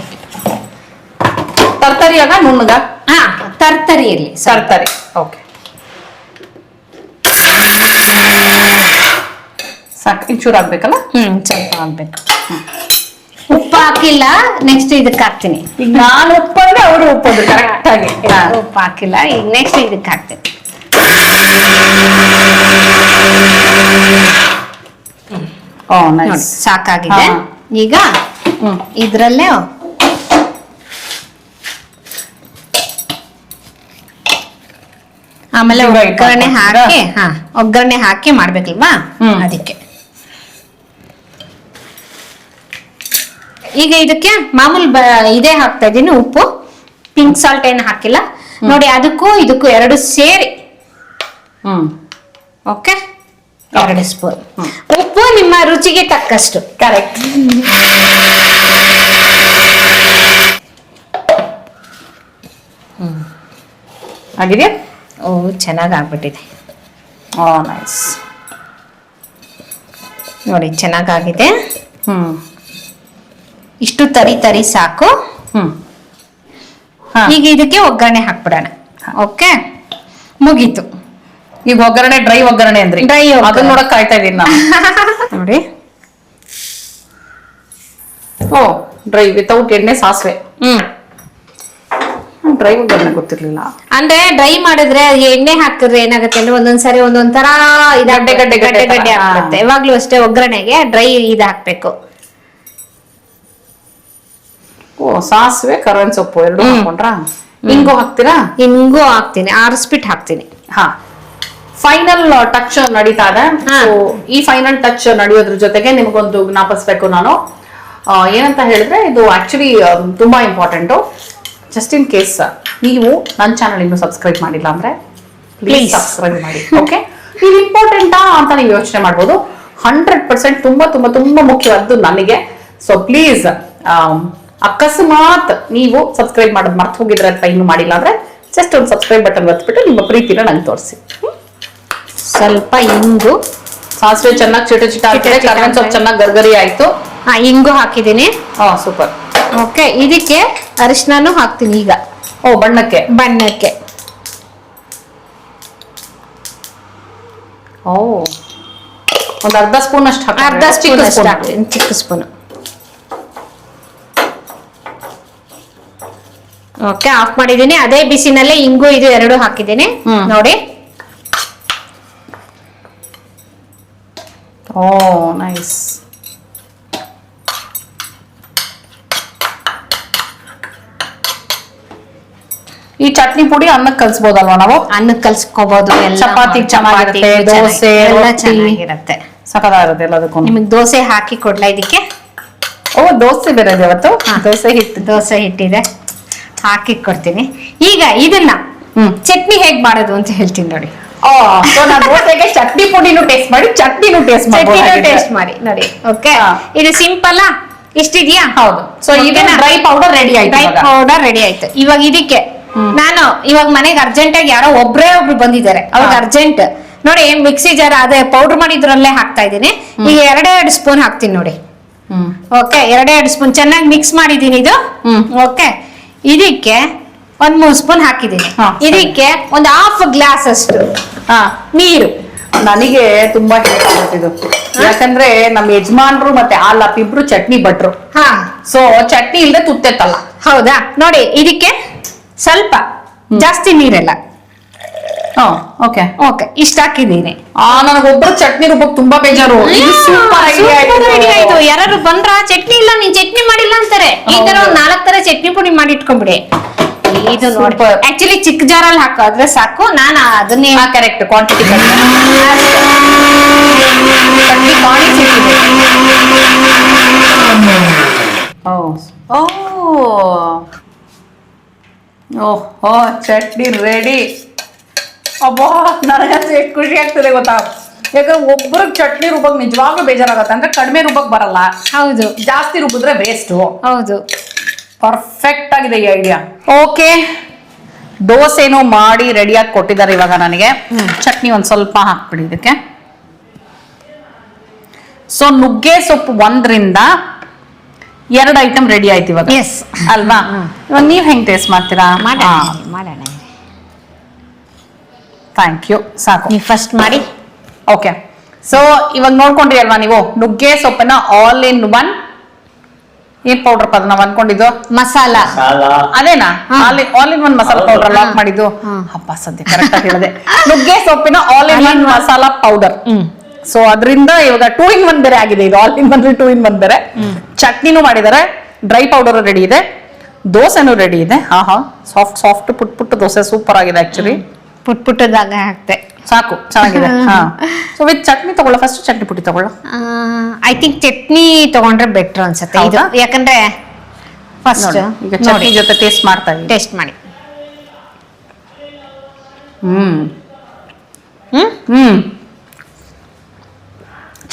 ತರ್ತರಿಯಾಗ ನುಣ್ಣಗ? ಹಾ. ತರ್ತರಿ ಇರಲಿ. ತರ್ತರಿ. ಓಕೆ. ಸಾಕು. ಇಂಚೂರು ಆಗ್ಬೇಕಲ್ಲ? ಹ್ಮ್ ಸ್ವಲ್ಪ ಆಗ್ಬೇಕು. ಉಪ್ಪು ಹಾಕಿಲ್ಲ ನೆಕ್ಸ್ಟ್ ಇದಕ್ಕೆ ಹಾಕ್ತೀನಿ. ಈಗ ನಾನು ಉಪ್ಪಂದ್ರೆ ಅವರು ಉಪ್ಪು ಕರೆಕ್ಟ್ ಆಗಿ. ಹಾ. ಉಪ್ಪು ಹಾಕಿಲ್ಲ ಈಗ ನೆಕ್ಸ್ಟ್ ಇದಕ್ಕೆ ಹಾಕ್ತೀನಿ. ನೋಡಿ ಸಾಕಾಗಿದೆ. ಈಗ ಇದ್ರಲ್ಲೇ ಆಮೇಲೆ ಒಗ್ಗರಣೆ? ಹಾಕಿ ಹಾ ಒಗ್ಗರಣೆ ಹಾಕಿ ಮಾಡ್ಬೇಕಲ್ವಾ. ಅದಕ್ಕೆ. ಈಗ ಇದಕ್ಕೆ ಮಾಮೂಲಿ ಇದೇ ಹಾಕ್ತಾ ಇದೀನಿ ಉಪ್ಪು. ಪಿಂಕ್ ಸಾಲ್ಟ್ ಏನು ಹಾಕಿಲ್ಲ. ನೋಡಿ ಅದಕ್ಕೂ ಇದಕ್ಕೂ ಎರಡು ಸೇರಿ. ಹ್ಮ್. ಓಕೆ ಎರಡು ಸ್ಪೂನ್ ಉಪ್ಪು ನಿಮ್ಮ ರುಚಿಗೆ ತಕ್ಕಷ್ಟು. ಕರೆಕ್ಟ್ ಆಗಿದೆಯಾ ಓ ಚೆನ್ನಾಗಿ ಆಗ್ಬಿಟ್ಟಿದೆ ಓ ನೈಸ್ ನೋಡಿ ಚೆನ್ನಾಗಾಗಿದೆ. ಹ್ಞೂ ಇಷ್ಟು ತರಿ ತರಿ ಸಾಕು. ಹ್ಞೂ ಹಾ. ಈಗ ಇದಕ್ಕೆ ಒಗ್ಗರಣೆ ಹಾಕ್ಬಿಡೋಣ. ಓಕೆ? ಮುಗೀತು. ಈಗ ಒಗ್ಗರಣೆ ಡ್ರೈ ಒಗ್ಗರಣೆ ಅಂದ್ರೆ. ಡ್ರೈ ಅದನ್ನ ನೋಡಕ್ ಕಾಯ್ತಾ ಇದೀನಿ ನಾನು. ನೋಡಿ. ಓ ಡ್ರೈ ವಿತೌಟ್ ಎಣ್ಣೆ ಸಾಸಿವೆ. ಹ್ಮ್. ಡ್ರೈ ಒಗ್ಗರಣೆ ಗೊತ್ತಿರ್ಲಿಲ್ಲ. ಅಂದ್ರೆ ಡ್ರೈ ಮಾಡಿದ್ರೆ ಎಣ್ಣೆ ಹಾಕಿದ್ರೆ ಏನಾಗುತ್ತೆ ಅಂದ್ರೆ ಒಂದೊಂದ್ಸರಿ ಒಂದೊಂದ್ ತರ ಗಡ್ಡೆ, ಗಡ್ಡೆ, ಗಡ್ಡೆ ಗಡ್ಡೆ ಆಗುತ್ತೆ. ಯಾವಾಗ್ಲೂ ಅಷ್ಟೇ ಒಗ್ಗರಣೆಗೆ ಡ್ರೈ ಇದು ಹಾಕ್ಬೇಕು ಓ ಸಾಸಿವೆ ಕರನ್ ಸೊಪ್ಪು ಎರಡು ಹಾಕೊಂಡ್ರ? ಹಿಂಗು ಹಾಕ್ತೀರಾ? ಹಿಂಗೂ ಹಾಕ್ತೀನಿ. ಆರಿಸ್ಬಿಟ್ಟು ಹಾಕ್ತೀನಿ. ಹಾ. ಫೈನಲ್ ಟಚ್ ನಡೀತಾ ಇದೆ. So, ಈ ಫೈನಲ್ ಟಚ್ ನಡೆಯೋದ್ರ ಜೊತೆಗೆ ನಿಮಗೊಂದು ಜ್ಞಾಪಿಸ್ಬೇಕು ನಾನು. ಆ, ಏನಂತ ಹೇಳಿದ್ರೆ ಇದು ಆಕ್ಚುಲಿ ತುಂಬಾ ಇಂಪಾರ್ಟೆಂಟು ಜಸ್ಟ್ ಇನ್ ಕೇಸ್ ನೀವು ನನ್ನ ಚಾನಲ್ ಇನ್ನೂ ಸಬ್ಸ್ಕ್ರೈಬ್ ಮಾಡಿಲ್ಲ ಅಂದ್ರೆ ಪ್ಲೀಸ್ Please. ಸಬ್ಸ್ಕ್ರೈಬ್ ಮಾಡಿ. ಓಕೆ ಇದು ಇಂಪಾರ್ಟೆಂಟಾ ಅಂತ ನೀವು ಯೋಚನೆ ಮಾಡ್ಬೋದು. ಹಂಡ್ರೆಡ್ ಪರ್ಸೆಂಟ್ ತುಂಬಾ ತುಂಬಾ ತುಂಬಾ ಮುಖ್ಯವಾದ್ದು ನನಗೆ ಸೊ ಪ್ಲೀಸ್ ಅಕಸ್ಮಾತ್ ನೀವು ಸಬ್ಸ್ಕ್ರೈಬ್ ಮಾಡೋದು ಮರ್ತು ಹೋಗಿದ್ರೆ ಅಥವಾ ಇನ್ನೂ ಮಾಡಿಲ್ಲ ಅಂದ್ರೆ ಜಸ್ಟ್ ಒಂದು ಸಬ್ಸ್ಕ್ರೈಬ್ ಬಟನ್ ಒತ್ಬಿಟ್ಟು ನಿಮ್ಮ ಪ್ರೀತಿನ ನಂಗೆ ತೋರಿಸಿ. ಸ್ವಲ್ಪ ಇಂಗು. ಸಾಸಿವೆ ಚೆನ್ನಾಗಿ ಚಿಟ ಚಿಟ ಹಾಕಿದ್ರೆ ಚಿಟ ಚಿಟ ಕರ್ಬೇವಿನ ಸೊಪ್ಪು ಚೆನ್ನಾಗಿ ಗರ್ಗರಿ ಆಯ್ತು. ಹಾ ಇಂಗು ಹಾಕಿದೀನಿ ಹಾ ಸೂಪರ್. ಓಕೆ ಇದಕ್ಕೆ ಅರಿಶಿನೂ ಹಾಕ್ತೀನಿ ಈಗ. ಓ ಬಣ್ಣಕ್ಕೆ. ಬಣ್ಣಕ್ಕೆ. ಓ ಒಂದ್ ಅರ್ಧ ಸ್ಪೂನ್ ಅಷ್ಟು ಹಾಕಿ ಅರ್ಧ ಸ್ಪೂನ್ ಅಷ್ಟು ಹಾಕ್ತೀನಿ ಚಿಕ್ಕ ಸ್ಪೂನ್. ಓಕೆ ಆಫ್ ಮಾಡಿದ್ದೀನಿ. ಅದೇ ಬಿಸಿನಲ್ಲೇ ಇಂಗು ಇದು ಎರಡು ಹಾಕಿದ್ದೀನಿ. ನೋಡಿ. ಓ ನೈಸ್ ಈ ಚಟ್ನಿ ಪುಡಿ ಅನ್ನಕ್ಕೆ ಕಲ್ಸ್ಬೋದಲ್ವಾ ನಾವು? ಅನ್ನಕ್ಕೆ ಕಲ್ಸ್ಕೋಬಹುದು ಚಪಾತಿ ಚೆನ್ನಾಗಿರುತ್ತೆ, ದೋಸೆ, ಎಲ್ಲ. ಚೆನ್ನಾಗಿರುತ್ತೆ. ಸಕದಾಗಿರುತ್ತೆ ಎಲ್ಲದಕ್ಕೂ. ನಿಮಗ್ ದೋಸೆ ಹಾಕಿ ಕೊಡ್ಲಾ ಇದಕ್ಕೆ? ಓ ದೋಸೆ ಬೇರೆ ಇವತ್ತು ದೋಸೆ ಹಿಟ್ಟು ದೋಸೆ ಹಿಟ್ಟಿದೆ. ಹಾಕಿ ಕೊಡ್ತೀನಿ. ಈಗ ಇದನ್ನ ಹ್ಮ್. ಚಟ್ನಿ ಹೇಗ್ ಮಾಡೋದು ಅಂತ ಹೇಳ್ತೀನಿ ನೋಡಿ. ನಾನ್ ದೋಸೆಗೆ ಚಟ್ನಿ ಪುಡಿನೂ ಟೇಸ್ಟ್ ಮಾಡಿ ಚಟ್ನಿನೂ ಟೇಸ್ಟ್ ಚಟ್ನಿನೂ ಟೇಸ್ಟ್ ಮಾಡಿ ನೋಡಿ ಓಕೆ. ಇದು ಸಿಂಪಲ್ ಇಷ್ಟಿದ್ಯಾ? ಹೌದು. ಸೊ ಇದು ಡ್ರೈ ಪೌಡರ್ ರೆಡಿ ಆಯ್ತು ಡ್ರೈ. ಪೌಡರ್ ರೆಡಿ ಆಯ್ತು. ಇವಾಗ ಇದಕ್ಕೆ ನಾನು ಇವಾಗ ಮನೆಗೆ ಅರ್ಜೆಂಟ್ ಆಗಿ ಯಾರೋ ಒಬ್ರೇ ಒಬ್ರು ಬಂದಿದ್ದಾರೆ. ಅವ್ರಿಗೆ. ಅರ್ಜೆಂಟ್ ನೋಡಿ ಮಿಕ್ಸಿ ಜಾರ್ ಅದೇ ಪೌಡರ್ ಮಾಡಿದ್ರಲ್ಲೇ ಹಾಕ್ತಾ ಇದ್ದೀನಿ. ಈಗ ಎರಡೇ ಎರಡು ಸ್ಪೂನ್ ಹಾಕ್ತೀನಿ ನೋಡಿ. ಓಕೆ ಎರಡೇ ಎರಡು ಸ್ಪೂನ್ ಚೆನ್ನಾಗಿ ಮಿಕ್ಸ್ ಮಾಡಿದೀನಿ ಇದು. ಹ್ಮ್. ಓಕೆ ಇದಕ್ಕೆ ಒಂದ್ ಮೂರ್ ಸ್ಪೂನ್ ಹಾಕಿದ್ದೀನಿ ಹಾ. ಇದಕ್ಕೆ ಒಂದ್ ಹಾಫ್ ಗ್ಲಾಸ್ ಅಷ್ಟು. ಹಾ. ನೀರು. ನನಗೆ ತುಂಬಾ ಹೆಲ್ಪ್ ಆಗುತ್ತೆ ಇದು. ಯಾಕಂದ್ರೆ ನಮ್ಮ ಯಜಮಾನ್ರು ಮತ್ತೆ ಹಾಲಪ್ಪ ಇಬ್ರು ಚಟ್ನಿ ಭಟ್ರು. ಹಾ. ಸೊ ಚಟ್ನಿ ಇಲ್ದೆ ತುತ್ತೆತ್ತಲ್ಲ ಹೌದಾ? ನೋಡಿ ಇದಕ್ಕೆ ಸ್ವಲ್ಪ ಜಾಸ್ತಿ ನೀರೆಲ್ಲ. ಹಾ ಓಕೆ ಓಕೆ ಇಷ್ಟ ಹಾಕಿದ್ದೀನಿ. ಆ ನನಗೊಬ್ರು ಚಟ್ನಿ ರುಬ್ಬಕ್ ತುಂಬಾ ಬೇಜಾರು. ಇದು ಸೂಪರ್ ಯಾರು ಬಂದ್ರ? ಚಟ್ನಿ ಇಲ್ಲ ನೀನ್ ಚಟ್ನಿ ಮಾಡಿಲ್ಲ ಅಂತಾರೆ. ಈ ತರ. ಒಂದ್ ನಾಲ್ಕ್ ತರ ಚಟ್ನಿ ಪುಡಿ ಮಾಡಿ ಇಟ್ಕೊಂಡ್ಬಿಡಿ ಇದು ನೋಡಿ. ಆಕ್ಚುಲಿ ಚಿಕ್ಕ ಜಾರಲ್ಲಿ ಹಾಕೋದ್ರೆ ಸಾಕು. ನಾನು ಅದನ್ನೇ correct quantity oh chutney ready ಅಬ್ಬಾ ನನಗಂತೂ ಎಷ್ಟು ಖುಷಿ ಆಗ್ತದೆ ಗೊತ್ತಾ? ಯಾಕಂದ್ರೆ ಒಬ್ರಿಗೆ ಚಟ್ನಿ ರುಬ್ಬಕ್ ನಿಜವಾಗ್ಲೂ ಬೇಜಾರಾಗತ್ತೆ. ಅಂದ್ರೆ ಕಡಿಮೆ ರುಬ್ಬಕ್ ಬರಲ್ಲ. ಹೌದು. ಜಾಸ್ತಿ ರುಬ್ಬಿದ್ರೆ ವೇಸ್ಟು ಹೌದು. ಪರ್ಫೆಕ್ಟ್ ಆಗಿದೆ ಈ ಐಡಿಯಾ ಓಕೆ ದೋಸೆನೂ ಮಾಡಿ ರೆಡಿಯಾಗಿ ಕೊಟ್ಟಿದ್ದಾರೆ ಇವಾಗ ನನಗೆ. ಚಟ್ನಿ ಒಂದು ಸ್ವಲ್ಪ ಹಾಕ್ಬಿಡಿ ಇದಕ್ಕೆ. ಸೊ ನುಗ್ಗೆ ಸೊಪ್ಪು ಒಂದರಿಂದ ಎರಡು ಐಟಮ್ ರೆಡಿ ಆಯ್ತು ಇವಾಗ. ಎಸ್ ಅಲ್ವಾ? ಇವಾಗ ನೀವ್ ಹೆಂಗ್ ಟೇಸ್ಟ್ ಮಾಡ್ತೀರಾ? ಮಾಡೋಣ ಮಾಡೋಣ. ಥ್ಯಾಂಕ್ ಯು ಸಾಕು. ನೀವು ಫಸ್ಟ್ ಮಾಡಿ. ಓಕೆ ಸೊ ಇವಾಗ ನೋಡ್ಕೊಂಡ್ರಿ ಅಲ್ವಾ ನೀವು? ನುಗ್ಗೆ ಸೊಪ್ಪನ್ನ ಆಲ್ ಇನ್ ಒನ್ ಏನ್ ಪೌಡರ್ ಪದ ನಾವ್ ಅನ್ಕೊಂಡಿದ್ದು? ಮಸಾಲ. ಸಾಲ ಅದೇನಾ. All in one masala powder lock. ಮಾಡಿದ್ದು. ಹಾ. ಹಬ್ಬ ಸದ್ಯ ಕರೆಕ್ಟ್ ಆಗಿ ಹೇಳಿದೆ. ನುಗ್ಗೆ ಸೊಪ್ಪಿನ all in one masala powder hmm. So ಅದರಿಂದ ಇವಾಗ ಟೂ ಇನ್ ಒನ್ ಬೇರೆ ಆಗಿದೆ. ಇದು all in one two in one ಬೇರೆ. ಚಟ್ನಿನೂ ಮಾಡಿದ್ದಾರೆ ಡ್ರೈ ಪೌಡರ್ ರೆಡಿ ಇದೆ. ದೋಸೆನೂ ರೆಡಿ ಇದೆ. ಹಾ ಹಾ ಸಾಫ್ಟ್ ಸಾಫ್ಟ್ ಪುಟ್ ಪುಟ್ಟ ದೋಸೆ ಸೂಪರ್ ಆಗಿದೆ ಆಕ್ಚುಲಿ ಪುಟ್ ಪುಟ್ಟದಾಗ ಹಾಕ್ತೆ. ಸಾಕು ಚೆನ್ನಾಗಿದೆ. ಹಾ. ಸೊ ವಿತ್ ಚಟ್ನಿ ತಗೊಳ್ಳೋ ಫಸ್ಟ್ ಚಟ್ನಿ ಪುಡಿ ತಗೊಳ್ಳ? ಐ ಥಿಂಕ್ ಚಟ್ನಿ ತಗೊಂಡ್ರೆ ಬೆಟರ್ ಅನ್ಸುತ್ತೆ. ಇದು ಯಾಕಂದ್ರೆ ಫಸ್ಟ್ ಈಗ ಚಟ್ನಿ ಜೊತೆ ಟೇಸ್ಟ್ ಮಾಡ್ತಾ ಇದ್ದೀನಿ ಟೇಸ್ಟ್ ಮಾಡಿ. ಹ್ಮ್. ಹ್ಮ್?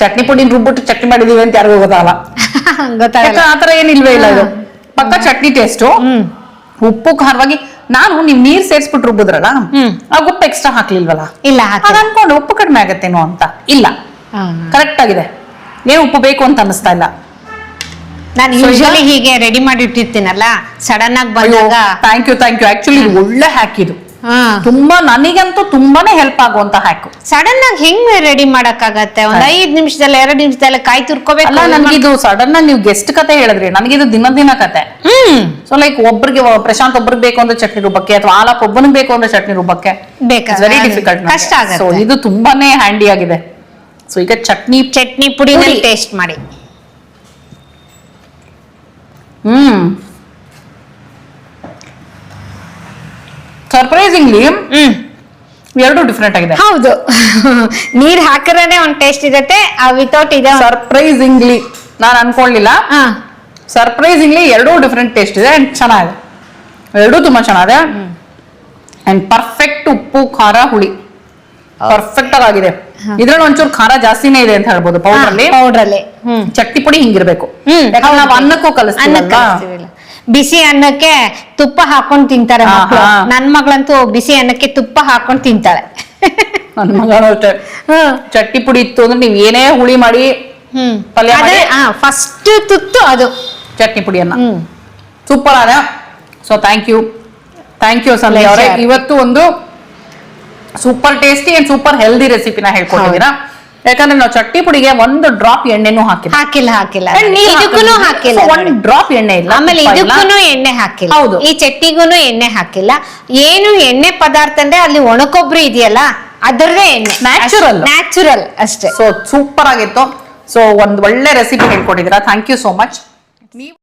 ಚಟ್ನಿ ಪುಡಿ ರುಬ್ಬಿಟ್ಟು ಚಟ್ನಿ ಮಾಡಿದೀವಿ ಅಂತ ಯಾರಿಗೂ ಗೊತ್ತಾಗಲ್ಲ. ಗೊತ್ತಾಗಲ್ಲ. ಆ ಆತರ ಏನಿಲ್ವೇ ಇಲ್ಲ ಇದು. ಪಕ್ಕ ಚಟ್ನಿ ಟೇಸ್ಟು ಹ್ಮ್. ಉಪ್ಪು ಖಾರವಾಗಿ ನಾನು ನೀವ್ ನೀರ್ ಸೇರಿಸ್ಬಿಟ್ಟು ರುಬ್ಬಿದ್ರಲ್ಲ. ಆಗ ಉಪ್ಪು ಎಕ್ಸ್ಟ್ರಾ ಹಾಕ್ಲಿಲ್ವಲ್ಲ? ಇಲ್ಲ ಅನ್ಕೊಂಡು ಉಪ್ಪು ಕಡಿಮೆ ಆಗತ್ತೇನೋ ಅಂತ. ಇಲ್ಲ. ಕರೆಕ್ಟ್ ಆಗಿದೆ. ಏನ್ ಉಪ್ಪು ಬೇಕು ಅಂತ ಅನಿಸ್ತಾ ಇಲ್ಲ. ನಾನು ಯೂಶಲಿ ಹೀಗೆ ರೆಡಿ ಮಾಡಿ ಇಟ್ಟಿರ್ತೀನಲ್ಲ ಸಡನ್ ಆಗಿ ಬಂದಾಗ thank you thank you actually ಒಳ್ಳೆ ಹ್ಯಾಕ್ ಇದು. ತುಂಬಾ ನನಗಂತೂ ತುಂಬಾನೇ ಹೆಲ್ಪ್ ಆಗುವಂತ ಹ್ಯಾಕು. ಸಡನ್ ಆಗಿ ಹೆಂಗ್ ರೆಡಿ ಮಾಡಕ್ಕಾಗತ್ತೆ? ಒಂದ್ ಐದ್ ನಿಮಿಷದಲ್ಲಿ ಎರಡ್ ನಿಮಿಷದಲ್ಲಿ ಕಾಯಿ ತುರ್ಕೋಬೇಕಲ್ಲ ನನ್ಗಿದು ಸಡನ್ ಆಗಿ ನೀವು ಗೆಸ್ಟ್ ಕತೆ ಹೇಳಿದ್ರಿ. ನನಗಿದು ದಿನ ದಿನ ಕತೆ. ಹ್ಮ್. ಸೊ ಲೈಕ್ ಒಬ್ರಿಗೆ ಪ್ರಶಾಂತ್ ಒಬ್ರಿಗೆ ಬೇಕು ಅಂದ್ರೆ ಚಟ್ನಿ ರುಬ್ಬಕ್ಕೆ ಅಥವಾ ಆಲಾಪ್ ಒಬ್ಬನಿಗೆ ಬೇಕು ಅಂದ್ರೆ ಚಟ್ನಿ ರುಬ್ಬಕ್ಕೆ ಬೇಕಾ- ವೆರಿ ಡಿಫಿಕಲ್ಟ್ ಕಷ್ಟ ಆಗತ್ತೆ. ಸೊ ಇದು ತುಂಬಾನೇ ಹ್ಯಾಂಡಿ ಆಗಿದೆ. ಸೊ ಈಗ ಚಟ್ನಿ ಚಟ್ನಿ ಪುಡಿ. ಟೇಸ್ಟ್ ಮಾಡಿ. ಹ್ಮ್. ಸರ್ಪ್ರೈಸಿಂಗ್ಲಿ ಎರಡು ಡಿಫ್ರೆಂಟ್ ಆಗಿದೆ. ಹೌದು. ನೀರ್ ಹಾಕಿದ್ರೆ ಒಂದ್ ಟೇಸ್ಟ್ ಇರತ್ತೆ ವಿತೌಟ್ ಇದೆ ಸರ್ಪ್ರೈಸಿಂಗ್ಲಿ ನಾನು ಅನ್ಕೊಳ್ಳಿಲ್ಲ ಸರ್ಪ್ರೈಸಿಂಗ್ಲಿ ಎರಡೂ ಡಿಫ್ರೆಂಟ್ ಟೇಸ್ಟ್ ಇದೆ ಅಂಡ್ ಚೆನ್ನಾಗಿದೆ. ಎರಡೂ ತುಂಬಾ ಚೆನ್ನಾಗಿದೆ. ಅಂಡ್ ಪರ್ಫೆಕ್ಟ್ ಉಪ್ಪು ಖಾರ ಹುಳಿ. ಪರ್ಫೆಕ್ಟ್ ಆಗಿದೆ. ಇದ್ರಲ್ಲಿ ಒಂಚೂರು ಖಾರ ಜಾಸ್ತಿನೇ ಇದೆ ಅಂತ ಹೇಳ್ಬೋದು ಪೌಡರ್ ಅಲ್ಲಿ. ಪೌಡರ್ ಅಲ್ಲಿ. ಚಟ್ನಿ ಪುಡಿ ಹಿಂಗಿರ್ಬೇಕು. ಯಾಕಂದ್ರೆ ನಾವು ಅನ್ನಕ್ಕೂ ಕಲಿಸ್ತೀವಿಲ್ಲ. ಬಿಸಿ ಅನ್ನಕ್ಕೆ ತುಪ್ಪ ಹಾಕೊಂಡ್ ತಿಂತಾರೆ ಮಕ್ಳು. ನನ್ ಮಗಳಂತೂ ಬಿಸಿ ಅನ್ನಕ್ಕೆ ತುಪ್ಪ ಹಾಕೊಂಡ್ ತಿಂತಾಳೆ. ನನ್ನ ಮಗನೂ ಅಷ್ಟೇ. ಹ್ಮ್ ಚಟ್ನಿ ಪುಡಿ ಇತ್ತು ಅಂದ್ರೆ ನೀವ್ ಏನೇ ಹುಳಿ ಮಾಡಿ ಹ್ಮ್. ಪಲ್ಯ ಅದೇ ಮಾಡಿ? ಫಸ್ಟ್ ತುತ್ತು ಅದು. ಚಟ್ನಿ ಪುಡಿಯನ್ನ. ಹ್ಮ್. ಸೂಪರ್ ಆದ so thank you thank you Sandhya ಅವರೇ. Pleasure. ಇವತ್ತು ಒಂದು super tasty and super healthy ರೆಸಿಪಿನ ಹೇಳ್ಕೊಟ್ಟಿದ್ದೀರಾ ಯಾಕಂದ್ರೆ ನಾವು ಚಟ್ಟಿ ಪುಡಿಗೆ ಒಂದು ಡ್ರಾಪ್ ಎಣ್ಣೆನೂ ಹಾಕಿಲ್ಲ. ಹಾಕಿಲ್ಲ ಹಾಕಿಲ್ಲ. ಇದಕ್ಕೂ ಹಾಕಿಲ್ಲ. ಒಂದು ಡ್ರಾಪ್ ಎಣ್ಣೆ ಇಲ್ಲ. ಆಮೇಲೆ ಇದಕ್ಕೂ ಎಣ್ಣೆ ಹಾಕಿಲ್ಲ. ಹೌದು. ಈ ಚಟ್ಟಿಗೂ ಎಣ್ಣೆ ಹಾಕಿಲ್ಲ. ಏನು ಎಣ್ಣೆ ಪದಾರ್ಥ ಅಂದ್ರೆ ಅಲ್ಲಿ ಒಣಕೊಬ್ರು ಇದೆಯಲ್ಲ ಅದರದೇ ಎಣ್ಣೆ. ನ್ಯಾಚುರಲ್ ನ್ಯಾಚುರಲ್ ಅಷ್ಟೇ. ಸೊ ಸೂಪರ್ ಆಗಿತ್ತು. ಸೊ ಒಂದ್ ಒಳ್ಳೆ ರೆಸಿಪಿ ಹೇಳ್ಕೊಟ್ಟಿದ್ದೀರಾ. ಥ್ಯಾಂಕ್ ಯು ಸೋ ಮಚ್ ನೀವು